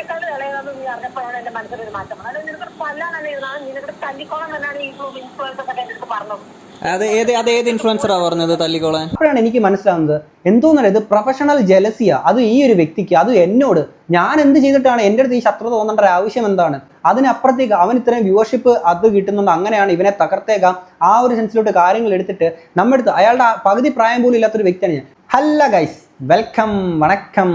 നിന്നെക്കാളും ഇളയതെന്ന് നീ അറിഞ്ഞപ്പോഴാണ് എന്റെ മനസ്സിലൊരു മാറ്റം വന്നത്. അത് നിനക്ക് കൊല്ലാനല്ലേ ഇരുന്നാണ് നിനക്ക് തല്ലിക്കോളം തന്നെയാണ് ഈ ഇൻഫ്ലുവൻസ് ഒക്കെ എന്റെ അടുത്ത് പറഞ്ഞത്. അത് ഏത് അത് ഏത് ഇൻഫ്ലുവൻസറാ പറഞ്ഞത് തല്ലിക്കോളാൻ? അപ്പോഴാണ് എനിക്ക് മനസ്സിലാവുന്നത് എന്തോന്നല്ല ഇത് പ്രൊഫഷണൽ ജലസിയ അത് ഈ ഒരു വ്യക്തിക്ക് അത് എന്നോട്. ഞാൻ എന്ത് ചെയ്തിട്ടാണ് എന്റെ അടുത്ത് ഈ ശത്രുത തോന്നേണ്ട ഒരു ആവശ്യം എന്താണ്? അതിനപ്പുറത്തേക്ക് അവൻ ഇത്രയും വ്യൂവർഷിപ്പ് അത് കിട്ടുന്നുണ്ട് അങ്ങനെയാണ് ഇവനെ തകർത്തേക്കാം ആ ഒരു സെൻസിലോട്ട് കാര്യങ്ങൾ എടുത്തിട്ട് നമ്മുടെ അടുത്ത് അയാളുടെ പകുതി പ്രായം പോലും ഇല്ലാത്തൊരു വ്യക്തിയാണ് ഞാൻ. ഹല്ല ഗൈസ് വെൽക്കം വണക്കം.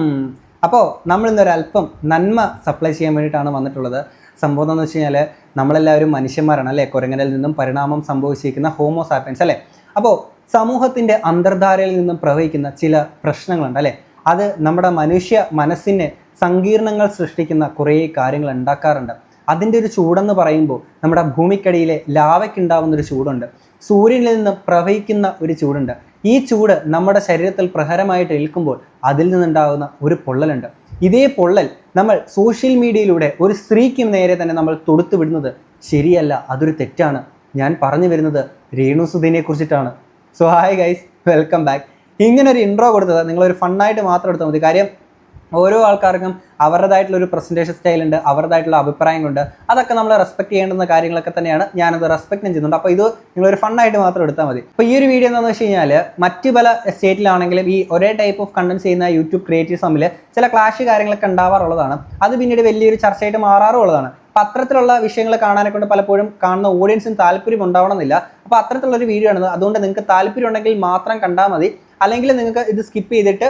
അപ്പോൾ നമ്മൾ ഇന്നൊരു അല്പം നന്മ സപ്ലൈ ചെയ്യാൻ വേണ്ടിയിട്ടാണ് വന്നിട്ടുള്ളത്. സംഭവം എന്താണെന്ന് വെച്ച് കഴിഞ്ഞാൽ നമ്മളെല്ലാവരും മനുഷ്യന്മാരാണ് അല്ലേ? കുരങ്ങനിൽ നിന്നും പരിണാമം സംഭവിച്ചിരിക്കുന്ന ഹോമോസാപ്പിയൻസ് അല്ലേ? അപ്പോൾ സമൂഹത്തിന്റെ അന്തർധാരയിൽ നിന്നും പ്രവഹിക്കുന്ന ചില പ്രശ്നങ്ങളുണ്ട് അല്ലേ? അത് നമ്മുടെ മനുഷ്യ മനസ്സിന് സങ്കീർണങ്ങൾ സൃഷ്ടിക്കുന്ന കുറേ കാര്യങ്ങൾ ഉണ്ടാക്കാറുണ്ട്. അതിന്റെ ഒരു ചൂടെന്ന് പറയുമ്പോൾ നമ്മുടെ ഭൂമിക്കടിയിലെ ലാവയ്ക്കുണ്ടാവുന്ന ഒരു ചൂടുണ്ട്. സൂര്യനിൽ നിന്ന് പ്രവഹിക്കുന്ന ഒരു ചൂടുണ്ട്. ഈ ചൂട് നമ്മുടെ ശരീരത്തിൽ പ്രഹരമായിട്ട് ഏൽക്കുമ്പോൾ അതിൽ നിന്നുണ്ടാകുന്ന ഒരു പൊള്ളലുണ്ട്. ഇതേ പൊള്ളൽ നമ്മൾ സോഷ്യൽ മീഡിയയിലൂടെ ഒരു സ്ത്രീക്കും നേരെ തന്നെ നമ്മൾ തൊടുത്തു വിടുന്നത് ശരിയല്ല അതൊരു തെറ്റാണ്. ഞാൻ പറഞ്ഞു വരുന്നത് രേണു സുധീനെ കുറിച്ചിട്ടാണ്. So hi guys welcome back ഇങ്ങനെ ഒരു ഇൻട്രോ കൊടുത്തത് നിങ്ങളൊരു ഫണ്ണായിട്ട് മാത്രം എടുത്താൽ മതി. കാര്യം ഓരോ ആൾക്കാർക്കും അവരുടേതായിട്ടുള്ള ഒരു പ്രസന്റേഷൻ സ്റ്റൈൽ ഉണ്ട് അവരുടേതായിട്ടുള്ള അഭിപ്രായങ്ങളുണ്ട്. അതൊക്കെ നമ്മൾ റെസ്പെക്ട് ചെയ്യേണ്ടുന്ന കാര്യങ്ങളൊക്കെ തന്നെയാണ് ഞാനത് റെസ്പെക്റ്റും ചെയ്യുന്നുണ്ട്. അപ്പോൾ ഇത് നിങ്ങളൊരു ഫണ്ണായിട്ട് മാത്രം എടുത്താൽ മതി. അപ്പോൾ ഈ ഒരു വീഡിയോ എന്താണെന്ന് വെച്ച് കഴിഞ്ഞാൽ മറ്റ് പല സ്റ്റേറ്റിലാണെങ്കിലും ഈ ഒരേ ടൈപ്പ് ഓഫ് കണ്ടന്റ് ചെയ്യുന്ന യൂട്യൂബ് ക്രിയേറ്റീവ്സ് തമ്മിൽ ചില ക്ലാഷ് കാര്യങ്ങളൊക്കെ ഉണ്ടാവാറുള്ളതാണ്. അത് പിന്നീട് വലിയൊരു ചർച്ചയായിട്ട് മാറാറുള്ളതാണ്. പത്രത്തിലുള്ള അത്തരത്തിലുള്ള വിഷയങ്ങൾ കാണാനെ കൊണ്ട് പലപ്പോഴും കാണുന്ന ഓഡിയൻസിന് താല്പര്യം ഉണ്ടാവണമെന്നില്ല. അപ്പോൾ അത്തരത്തിലുള്ള ഒരു വീഡിയോ ആണ്. അതുകൊണ്ട് നിങ്ങൾക്ക് താല്പര്യം ഉണ്ടെങ്കിൽ മാത്രം കണ്ടാൽ മതി. അല്ലെങ്കിൽ നിങ്ങൾക്ക് ഇത് സ്കിപ്പ് ചെയ്തിട്ട്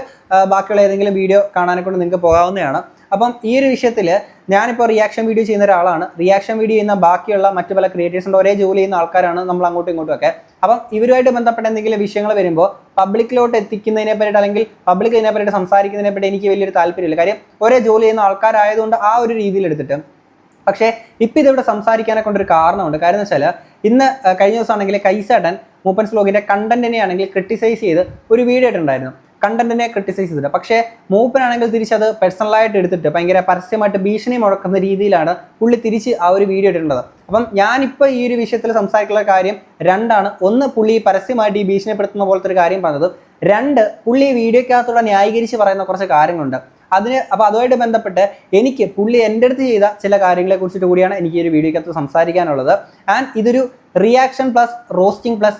ബാക്കിയുള്ള ഏതെങ്കിലും വീഡിയോ കാണാനെ കൊണ്ട് നിങ്ങൾക്ക് പോകാവുന്നതാണ്. അപ്പം ഈ ഒരു വിഷയത്തിൽ ഞാനിപ്പോൾ റിയാക്ഷൻ വീഡിയോ ചെയ്യുന്ന ഒരാളാണ്. റിയാക്ഷൻ വീഡിയോ ചെയ്യുന്ന ബാക്കിയുള്ള മറ്റു പല ക്രിയേറ്റേഴ്സിന്റെ ഒരേ ജോലി ചെയ്യുന്ന ആൾക്കാരാണ് നമ്മൾ അങ്ങോട്ടും ഇങ്ങോട്ടും ഒക്കെ. അപ്പം ഇവരുമായിട്ട് ബന്ധപ്പെട്ട എന്തെങ്കിലും വിഷയങ്ങൾ വരുമ്പോൾ പബ്ലിക്കിലോട്ട് എത്തിക്കുന്നതിനെ പറ്റിയിട്ട് അല്ലെങ്കിൽ പബ്ലിക് ഇതിനെ പറ്റിയിട്ട് സംസാരിക്കുന്നതിനെ പറ്റി എനിക്ക് വലിയൊരു താല്പര്യമില്ല. കാര്യം ഒരേ ജോലി ചെയ്യുന്ന ആൾക്കാരായതുകൊണ്ട് ആ ഒരു രീതിയിൽ എടുത്തിട്ട് പക്ഷേ ഇപ്പം ഇതിവിടെ സംസാരിക്കാനെ കൊണ്ടൊരു കാരണമുണ്ട്. കാരണം എന്ന് വെച്ചാൽ ഇന്ന് കഴിഞ്ഞ ദിവസമാണെങ്കിൽ കൈസടൻ മൂപ്പൻസ് വ്ലോഗിന്റെ കണ്ടന്റിനെ ആണെങ്കിൽ ക്രിട്ടിസൈസ് ചെയ്ത് ഒരു വീഡിയോ ഇട്ടുണ്ടായിരുന്നു കണ്ടന്റിനെ ക്രിട്ടിസൈസ് ചെയ്തിട്ട്. പക്ഷേ മൂപ്പനാണെങ്കിൽ തിരിച്ചത് പേഴ്സണലായിട്ട് എടുത്തിട്ട് ഭയങ്കര പരസ്യമായിട്ട് ഭീഷണി മുഴക്കുന്ന രീതിയിലാണ് പുള്ളി തിരിച്ച് ആ ഒരു വീഡിയോ ഇട്ടിട്ടുള്ളത്. അപ്പം ഞാനിപ്പോൾ ഈ ഒരു വിഷയത്തിൽ സംസാരിക്കുന്ന കാര്യം രണ്ടാണ്. ഒന്ന് പുള്ളി പരസ്യമായിട്ട് ഈ ഭീഷണിപ്പെടുത്തുന്ന പോലത്തെ ഒരു കാര്യം പറഞ്ഞത്. രണ്ട് പുള്ളി ഈ ന്യായീകരിച്ച് പറയുന്ന കുറച്ച് കാര്യങ്ങളുണ്ട്. അതിന് അപ്പോൾ അതുമായിട്ട് ബന്ധപ്പെട്ട് എനിക്ക് പുള്ളി എന്റെ അടുത്ത് ചെയ്ത ചില കാര്യങ്ങളെ കുറിച്ചിട്ട് കൂടിയാണ് എനിക്ക് ഈ ഒരു വീഡിയോക്കകത്ത് സംസാരിക്കാനുള്ളത്. ആൻഡ് ഇതൊരു reaction plus roasting plus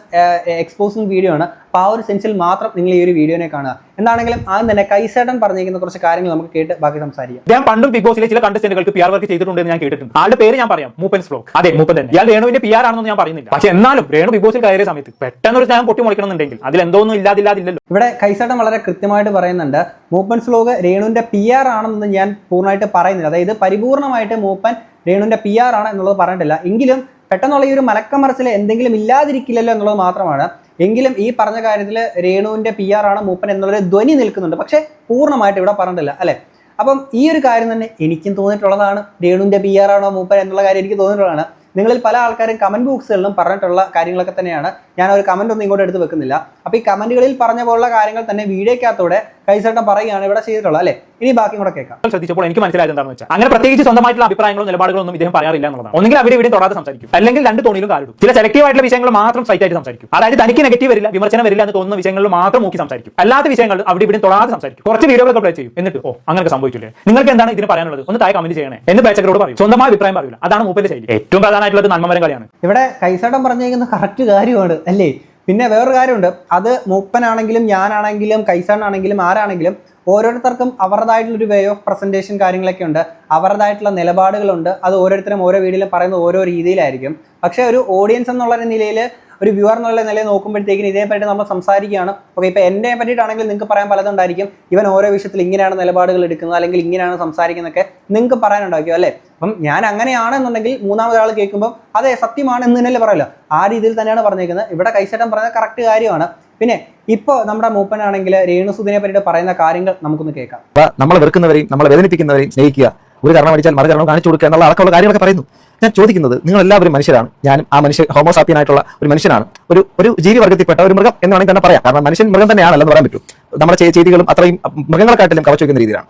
exposing video ആണ്. അപ്പോൾ ആ ഒരു സെൻസിൽ മാത്രം നിങ്ങൾ ഈ ഒരു വീഡിയോനെ കാണുക. എന്താണെങ്കിലും ആദ്യം തന്നെ കൈസേട്ടൻ പറഞ്ഞിരിക്കുന്ന കുറച്ച് കാര്യങ്ങൾ നമുക്ക് കേട്ട് ബാക്കി സംസാരിക്കാം. ഞാൻ പണ്ടും ബിഗ് ബോസിലെ ചില കണ്ടസ്റ്റന്റുകൾക്ക് പി ആർ വർക്ക് ചെയ്തിട്ടുണ്ട് എന്ന് ഞാൻ കേട്ടിട്ടുണ്ട്. ആളുടെ പേര് ഞാൻ പറയാം. മൂപ്പൻസ് ഫ്ലോക്ക് അതെ മൂപ്പൻ തന്നെ. ഇയാൾ രേണുവിന്റെ പി ആർ ആണെന്ന് ഞാൻ പറയുന്നില്ല. പക്ഷെ എന്നാലും രേണു ബിഗ് ബോസിൽ കയറിയ സമയത്ത് പെട്ടെന്ന് ഒരു ഞാൻ പൊട്ടി മുളിക്കണമെന്നുണ്ടെങ്കിൽ അതിൽ എന്തോ ഒന്നും ഇല്ലാതില്ലാതില്ലല്ലോ. ഇവിടെ കൈസേട്ടൻ വളരെ കൃത്യമായിട്ട് പറയുന്നുണ്ട് മൂപ്പൻ സ്ലോഗ് രേണുവിന്റെ പി ആർ ആണെന്ന് ഞാൻ പൂർണമായിട്ട് പറയുന്നില്ല. അതായത് പരിപൂർണമായിട്ട് മൂപ്പൻ രേണുവിന്റെ പി ആർ ആണ് എന്നുള്ളത് പറഞ്ഞിട്ടില്ല. എങ്കിലും പെട്ടെന്നുള്ള ഈ ഒരു മലക്കമറച്ചിൽ എന്തെങ്കിലും ഇല്ലാതിരിക്കില്ലല്ലോ എന്നുള്ളത് മാത്രമാണ്. എങ്കിലും ഈ പറഞ്ഞ കാര്യത്തിൽ രേണുവിന്റെ പി ആർ ആണ് മൂപ്പൻ എന്നുള്ളൊരു ധ്വനി നിൽക്കുന്നുണ്ട്. പക്ഷേ പൂർണമായിട്ട് ഇവിടെ പറഞ്ഞിട്ടില്ല അല്ലേ? അപ്പം ഈ ഒരു കാര്യം തന്നെ എനിക്കും തോന്നിയിട്ടുള്ളതാണ്. രേണുവിന്റെ പി ആർ ആണോ മൂപ്പൻ എന്നുള്ള കാര്യം എനിക്ക് തോന്നിയിട്ടുള്ളതാണ്. നിങ്ങളിൽ പല ആൾക്കാരും കമന്റ് ബോക്സുകളിലും പറഞ്ഞിട്ടുള്ള കാര്യങ്ങളൊക്കെ തന്നെയാണ്. ഞാൻ ഒരു കമന്റ് ഒന്നും ഇങ്ങോട്ട് എടുത്ത് വെക്കുന്നില്ല. അപ്പോൾ ഈ കമന്റുകളിൽ പറഞ്ഞ പോലുള്ള കാര്യങ്ങൾ തന്നെ വീഡിയോക്കകത്തൂടെ കൈസേട്ടൻ പറയുകയാണ് ഇവിടെ ചെയ്തിട്ടുള്ളത് അല്ലേ? ഇനി ബാക്കി കൂടെ കേൾക്കാം. ശ്രദ്ധിച്ചപ്പോൾ എനിക്ക് മനസ്സിലായത് എന്താണെന്ന് വെച്ചാൽ അങ്ങനെ പ്രത്യേകിച്ച് സ്വന്തമായിട്ടുള്ള അഭിപ്രായങ്ങളും നിലപാടുകളോ ഒന്നും ഇദ്ദേഹം പറയാറില്ല എന്നുള്ളതാണ്. ഒന്നുകിൽ അവിടെ ഇവിടെ തൊടാതെ സംസാരിക്കും. അല്ലെങ്കിൽ രണ്ട് തോണിയിലും കാലിടും. ചില സെലക്റ്റീവ് ആയിട്ടുള്ള വിഷയങ്ങൾ മാത്രം സ്ട്രൈറ്റ് ആയിട്ട് സംസാരിക്കും. അതായത് തനിക്ക് നെഗറ്റീവ് വരില്ല വിമർശനം വരില്ല എന്ന് തോന്നുന്ന വിഷയങ്ങളിൽ മാത്രം നോക്കി സംസാരിക്കും. അല്ലാത്ത വിഷയങ്ങൾ അവിടെ ഇവിടെ തൊടാതെ സംസാരിക്കും. കുറച്ച് വീഡിയോകളൊക്കെ പ്ലേ ചെയ്യും. എന്നിട്ട് ഓ അങ്ങനെ സംഭവിച്ചില്ലേ നിങ്ങൾക്ക് എന്താണ് ഇതിന് പറയാനുള്ളത്? ഒന്ന് താഴെ കമന്റ് ചെയ്യണേ. എന്ന് പ്രേക്ഷകരോട് പറയും. സ്വന്തമായ അഭിപ്രായം പറയില്ല അതാണ് മൂപ്പന്റെ ശൈലി. ഏറ്റവും പ്രധാനമായിട്ടുള്ളത് നന്മമരം കളിയാണ്. ഇവിടെ കൈസാട്ടം പറഞ്ഞിരിക്കുന്ന കറക്റ്റ് കാര്യമാണ് അല്ലേ? പിന്നെ വേറൊരു കാര്യമുണ്ട്. അത് മൂപ്പനാണെങ്കിലും ഞാനാണെങ്കിലും കൈസാണാണെങ്കിലും ആരാണെങ്കിലും ഓരോരുത്തർക്കും അവരുടേതായിട്ടുള്ള ഒരു വേ ഓഫ് പ്രസന്റേഷൻ കാര്യങ്ങളൊക്കെ ഉണ്ട്. അവരുടേതായിട്ടുള്ള നിലപാടുകളുണ്ട്. അത് ഓരോരുത്തരും ഓരോ വീഡിയോയിലും പറയുന്ന ഓരോ രീതിയിലായിരിക്കും. പക്ഷേ ഒരു ഓഡിയൻസ് എന്നുള്ള നിലയിൽ ഒരു വ്യൂവർ എന്നുള്ള നിലയിൽ നോക്കുമ്പോഴത്തേക്കും ഇതേപ്പറ്റി നമ്മൾ സംസാരിക്കുകയാണ്. ഓക്കെ ഇപ്പോൾ എന്നെ പറ്റിയിട്ടാണെങ്കിൽ നിങ്ങൾക്ക് പറയാൻ പലതുണ്ടായിരിക്കും ഇവൻ ഓരോ വിഷയത്തിൽ ഇങ്ങനെയാണ് നിലപാടുകൾ എടുക്കുന്നത് അല്ലെങ്കിൽ ഇങ്ങനെയാണ് സംസാരിക്കുന്നതൊക്കെ നിങ്ങൾക്ക് പറയാനുണ്ടാക്കിയോ അല്ലേ? അപ്പം ഞാൻ അങ്ങനെയാണെന്നുണ്ടെങ്കിൽ മൂന്നാമതൊരാൾ കേൾക്കുമ്പോൾ അതെ സത്യമാണ് എന്ന് തന്നെയല്ലേ പറയല്ലോ ആ രീതിയിൽ തന്നെയാണ് പറഞ്ഞേക്കുന്നത്. ഇവിടെ കൈസേട്ടൻ പറയുന്നത് കറക്റ്റ് കാര്യമാണ്. പിന്നെ ഇപ്പോൾ നമ്മുടെ മൂപ്പനാണെങ്കിൽ രേണുസുദിനെ പറ്റി പറയുന്ന കാര്യങ്ങൾ നമുക്കൊന്ന് കേൾക്കാം. നമ്മളെ വെറുക്കുന്നവരെയും നമ്മളെ വേദനിപ്പിക്കുന്നവരെയും സ്നേഹിക്കുക ഒരു കാരണം അടിച്ചാൽ മറുകരണം കാണിച്ചു കൊടുക്കുക എന്നുള്ള അടക്കമുള്ള കാര്യങ്ങളൊക്കെ പറയുന്നു. ഞാൻ ചോദിക്കുന്നത് നിങ്ങൾ എല്ലാവരും മനുഷ്യരാണ്. ഞാനും ആ മനുഷ്യ ഹോമോസാപ്പിയനായിട്ടുള്ള ഒരു മനുഷ്യനാണ്. ഒരു ഒരു ജീവി വർഗത്തിൽപ്പെട്ട ഒരു മൃഗം എന്ന് വേണമെങ്കിൽ തന്നെ പറയാം. കാരണം മനുഷ്യൻ മൃഗം തന്നെയാണല്ലോ എന്ന് പറയാൻ പറ്റും. നമ്മുടെ ചെയ്- ചെയ്തികളും അത്രയും മൃഗങ്ങളെക്കാട്ടിലും കവച്ചു വയ്ക്കുന്ന രീതിയിലാണ്.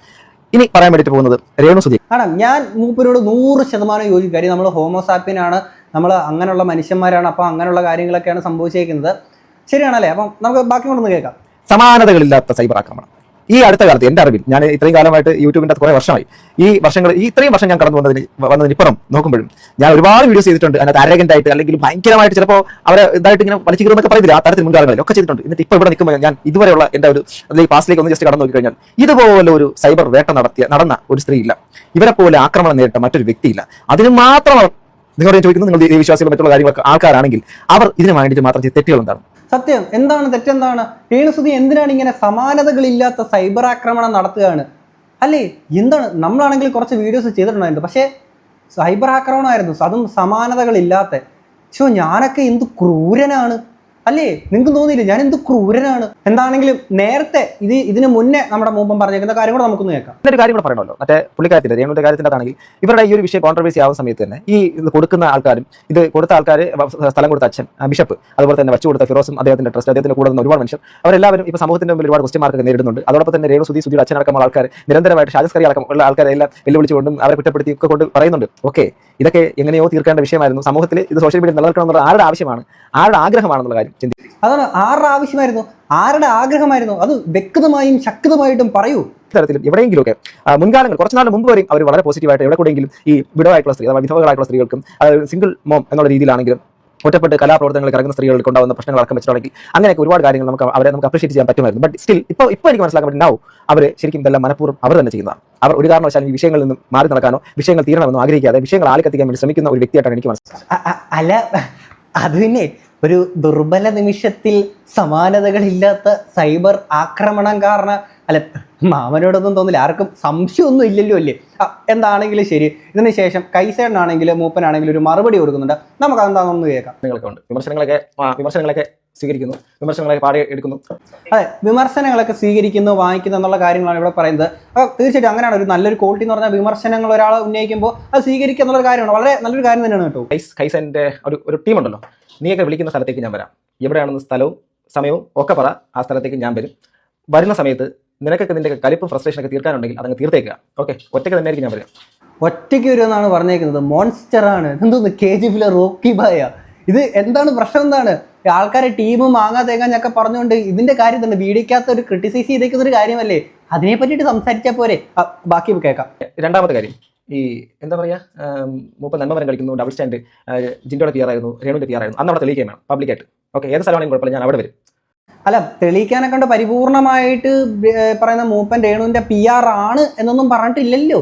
ഇനി പറയാൻ വേണ്ടിയിട്ട് പോകുന്നത് രേണു സുധി ആണ്? ഞാൻ മൂപ്പരോട് നൂറ് ശതമാനം യോജിക്കും. കാര്യം നമ്മൾ ഹോമോസാപ്പിയനാണ് നമ്മൾ അങ്ങനെയുള്ള മനുഷ്യന്മാരാണ്. അപ്പോൾ അങ്ങനെയുള്ള കാര്യങ്ങളൊക്കെയാണ് സംഭവിച്ചേക്കുന്നത്. ശരിയാണല്ലേ? അപ്പം നമുക്ക് ബാക്കി കൊണ്ടൊന്ന് കേൾക്കാം. സമാനതകളില്ലാത്ത സൈബർ ആക്രമണം. ഈ അടുത്ത കാലത്ത് എന്റെ അറിവിൽ ഞാൻ ഇത്രയും കാലമായിട്ട് യൂട്യൂബിന്റെ അകത്ത് കുറെ വർഷമായി. ഈ വർഷങ്ങൾ ഈ ഇത്രയും വർഷം ഞാൻ കടന്നു വന്നതിന് വന്നതിനിപ്പുറം നോക്കുമ്പോഴും ഞാൻ ഒരുപാട് വീഡിയോസ് ചെയ്തിട്ടുണ്ട്. അതിനകത്ത് അരഗന്റ് ആയിട്ട് അല്ലെങ്കിൽ ഭയങ്കരമായിട്ട് ചിലപ്പോൾ അവരെ ഇതായിട്ട് ഇങ്ങനെ വലിച്ചു കീറുന്നൊക്കെ പറയുന്നില്ല ആ തരത്തിൽ മുൻകാലങ്ങളിൽ ഒക്കെ ചെയ്തിട്ടുണ്ട്. എന്നിട്ട് ഇപ്പോൾ ഇവിടെ നിൽക്കുമ്പോൾ ഞാൻ ഇതുവരെയുള്ള എന്റെ ഒരു അല്ലെങ്കിൽ പാസ്റ്റിലേക്ക് ഒന്ന് ജസ്റ്റ് കടന്നു നോക്കിക്കഴിഞ്ഞാൽ ഇതുപോലെ ഒരു സൈബർ വേട്ട നടത്തിയ നടന്ന ഒരു സ്ത്രീ ഇല്ല. ഇവരെ പോലെ ആക്രമണം നേരിട്ട മറ്റൊരു വ്യക്തിയില്ല അതിന് മാത്രം നിങ്ങളോട് ചോദിക്കുന്നത് നിങ്ങൾ വിശ്വാസികൾ മറ്റുള്ള കാര്യങ്ങളൊക്കെ ആൾക്കാരാണെങ്കിൽ അവർ ഇതിന് വേണ്ടിയിട്ട് മാത്രം തെറ്റുകൾ എന്താണ്? സത്യം. എന്താണ്? തെറ്റെന്താണ്? രേണുസുതി എന്തിനാണ് ഇങ്ങനെ സമാനതകളില്ലാത്ത സൈബർ ആക്രമണം നടത്തുകയാണ്? അല്ലേ? എന്താണ്? നമ്മളാണെങ്കിൽ കുറച്ച് വീഡിയോസ് ചെയ്തിട്ടുണ്ടായിരുന്നു. പക്ഷേ സൈബർ ആക്രമണമായിരുന്നു. അതും സമാനതകളില്ലാത്ത. ഷോ ഞാനൊക്കെ എന്ത് ക്രൂരനാണ്? അല്ലേ? നിങ്ങൾക്ക് തോന്നിയില്ല? ഞാൻ എന്ത് ക്രൂരനാണ്? എന്താണെങ്കിലും നേരത്തെ ഇത് ഇതിന് മുന്നേ നമ്മുടെ മുമ്പം പറഞ്ഞേക്കുന്ന കാര്യം കൂടെ നമുക്കൊന്ന് കേൾക്കാം. ഒരു കാര്യം കൂടെ പറയണമല്ലോ. മറ്റേ പുള്ളിക്കാരത്തിന്റെ രേണുവിന്റെ കാര്യത്തിന്റെ ഇവരുടെ ഈ ഒരു വിഷയം കോൺട്രവേഴ്സി ആവുന്ന സമയത്ത് തന്നെ ഈ ഇത് കൊടുക്കുന്ന ആൾക്കാരും ഇത് കൊടുത്ത ആൾക്കാർ സ്ഥലം കൊടുത്ത അച്ഛൻ ബിഷപ്പ് അതുപോലെ തന്നെ വച്ചു കൊടുത്ത ഫിറോസും അദ്ദേഹത്തിന്റെ ട്രസ്റ്റ് അദ്ദേഹത്തിന്റെ കൂടെ ഒരുപാട് മനുഷ്യർ അവരെല്ലാവരും ഇപ്പൊ സമൂഹത്തിന്റെ മുമ്പിൽ ഒരുപാട് ക്വസ്റ്റ്യൻ മാർക്ക് നേരിടുന്നുണ്ട്. അതോടൊപ്പം തന്നെ രേണു സുധി സുധിയുടെ അച്ഛനടക്കമുള്ള ആൾക്കാർ നിരന്തരമായിട്ട് ഷാജസ്കറി അടക്കമുള്ള ആൾക്കാരെ എല്ലാം വെല്ലുവിളിച്ചുകൊണ്ടും അവരെ കുറ്റപ്പെടുത്തി ഒക്കെ കൊണ്ട് പറയുന്നുണ്ട്. ഓക്കെ ഇതൊക്കെ എങ്ങനെയോ തീർക്കേണ്ട വിഷയമായിരുന്നു. സമൂഹത്തിൽ ഇത് സോഷ്യൽ മീഡിയ നിലനിൽക്കണം എന്നുള്ള ആരുടെ ആവശ്യമാണ്? ആരുടെ ആഗ്രഹമാണെന്നുള്ള കാര്യം. അതാണ് ആരുടെ ആവശ്യമായിരുന്നു? ആരുടെ ആഗ്രഹമായിരുന്നു? അത് വ്യക്തമായും ശക്തമായിട്ടും പറയൂ. തരത്തിലും എവിടെയെങ്കിലും ഒക്കെ മുൻകാലങ്ങൾ കുറച്ച് നാൾ മുമ്പ് വരെയും അവർ വളരെ പോസിറ്റീവായിട്ട് എവിടെ കൂടെയെങ്കിലും ഈ വിടവായിട്ടുള്ള സ്ത്രീ അഥവാ വിധവകളായിട്ടുള്ള സ്ത്രീകൾക്കും സിംഗിൾ മോം എന്നുള്ള രീതിയിലാണെങ്കിലും ഒറ്റപ്പെട്ട് കലാപ്രവർത്തനങ്ങൾ കിടക്കുന്ന സ്ത്രീകൾക്ക് ഉണ്ടാകുന്ന പ്രശ്നങ്ങൾ അടക്കം വെച്ചിട്ടുണ്ടെങ്കിൽ അങ്ങനെയൊക്കെ ഒരുപാട് കാര്യങ്ങൾ നമുക്ക് അവരെ നമുക്ക് അപ്രീഷിയേറ്റ് ചെയ്യാൻ പറ്റുമായിരുന്നു. ബട്ട് സ്റ്റിൽ ഇപ്പോൾ ഇപ്പോൾ എനിക്ക് മനസ്സിലാക്കാൻ പറ്റും അവർ ശരിക്കും ഇതെല്ലാം മനഃപൂർവം അവർ തന്നെ ചെയ്യുന്നതാണ്. അവർ ഒരു കാരണവശാലും ഈ വിഷയങ്ങളിൽ നിന്നും മാറി നടക്കാനോ വിഷയങ്ങൾ തീരണമെന്നോ ആഗ്രഹിക്കാതെ വിഷയങ്ങൾ ആളിക്കത്തിക്കാൻ വേണ്ടി ശ്രമിക്കുന്ന ഒരു വ്യക്തിയായിട്ടാണ് എനിക്ക് മനസ്സിലാക്കുന്നത് അല്ല അത് പിന്നെ ഒരു ദുർബല നിമിഷത്തിൽ സമാനതകളില്ലാത്ത സൈബർ ആക്രമണം കാരണം അല്ല മാമനോടൊന്നും തോന്നില്ല ആർക്കും സംശയമൊന്നും ഇല്ലല്ലോ അല്ലേ? എന്താണെങ്കിലും ശരി. ഇതിന് ശേഷം കൈസേടനാണെങ്കിലും മൂപ്പനാണെങ്കിലും ഒരു മറുപടി കൊടുക്കുന്നുണ്ട്. നമുക്ക് അതെന്താണെന്ന് കേൾക്കാം. നിങ്ങൾക്കുണ്ട്. വിമർശനങ്ങളൊക്കെ വിമർശനങ്ങളൊക്കെ സ്വീകരിക്കുന്നു. വിമർശനങ്ങളൊക്കെ പാടി എടുക്കുന്നു. അതെ വിമർശനങ്ങളൊക്കെ സ്വീകരിക്കുന്നു വാങ്ങിക്കുന്നു എന്നുള്ള കാര്യങ്ങളാണ് ഇവിടെ പറയുന്നത്. അപ്പോൾ തീർച്ചയായിട്ടും അങ്ങനെയാണ് ഒരു നല്ലൊരു ക്വാളിറ്റി എന്ന് പറഞ്ഞാൽ വിമർശനങ്ങൾ ഒരാൾ ഉന്നയിക്കുമ്പോൾ അത് സ്വീകരിക്കുക എന്നുള്ള കാര്യമാണ്. വളരെ നല്ലൊരു കാര്യം തന്നെയാണ് കേട്ടോ. കൈസ് കൈസന്റെ ഒരു ഒരു ടീമുണ്ടല്ലോ നീയൊക്കെ വിളിക്കുന്ന സ്ഥലത്തേക്ക് ഞാൻ വരാം. എവിടെയാണെന്ന് സ്ഥലവും സമയവും ഒക്കെ പറ. ആ സ്ഥലത്തേക്ക് ഞാൻ വരും. വരുന്ന സമയത്ത് നിനക്കൊക്കെ നിന്റെ കലിപ്പ് ഫ്രസ്ട്രേഷൻ ഒക്കെ തീർക്കാനുണ്ടെങ്കിൽ അതങ്ങ് തീർത്തേക്കുക ഓക്കെ ഒറ്റയ്ക്ക് തന്നെ ആയിരിക്കും ഞാൻ വരാം ഒറ്റയ്ക്ക് വരുമെന്നാണ് പറഞ്ഞേക്കുന്നത്. മോൺസ്റ്റർ ആണ്. എന്തോന്ന്? കെ ജി ഫിലെ റോക്കി ബായ ഇത് എന്താണ് പ്രശ്നം എന്താണ്? ആൾക്കാരെ ടീം മാങ്ങാ തേങ്ങാഞ്ഞൊക്കെ പറഞ്ഞുകൊണ്ട് ഇതിന്റെ കാര്യം തന്നെ വീടിക്കകത്ത് ഒരു ക്രിട്ടിസൈസ് ചെയ്തേക്കുന്ന ഒരു കാര്യമല്ലേ? അതിനെ പറ്റിട്ട് സംസാരിച്ചാൽ പോരെ. ബാക്കി കേൾക്കാം. രണ്ടാമത്തെ കാര്യം. ഈ എന്താ പറയുക മൂപ്പ നന്മമരം കളിക്കുന്നു ഡബിൾ സ്റ്റാൻഡ് ജിൻഡോയുടെ തയ്യാറായിരുന്നു പിയർ ആയിരുന്നു അന്ന് അവിടെ തെളിയിക്കാൻ വേണം പബ്ലിക്കായിട്ട് ഓക്കെ ഏത് സ്ഥലമാണെങ്കിലും കുഴപ്പമില്ല ഞാൻ അവിടെ വരും. അല്ല തെളിയിക്കാനെ കണ്ട് പരിപൂർണമായിട്ട് പറയുന്ന മൂപ്പൻ രേണുവിന്റെ പി ആർ ആണ് എന്നൊന്നും പറഞ്ഞിട്ടില്ലല്ലോ.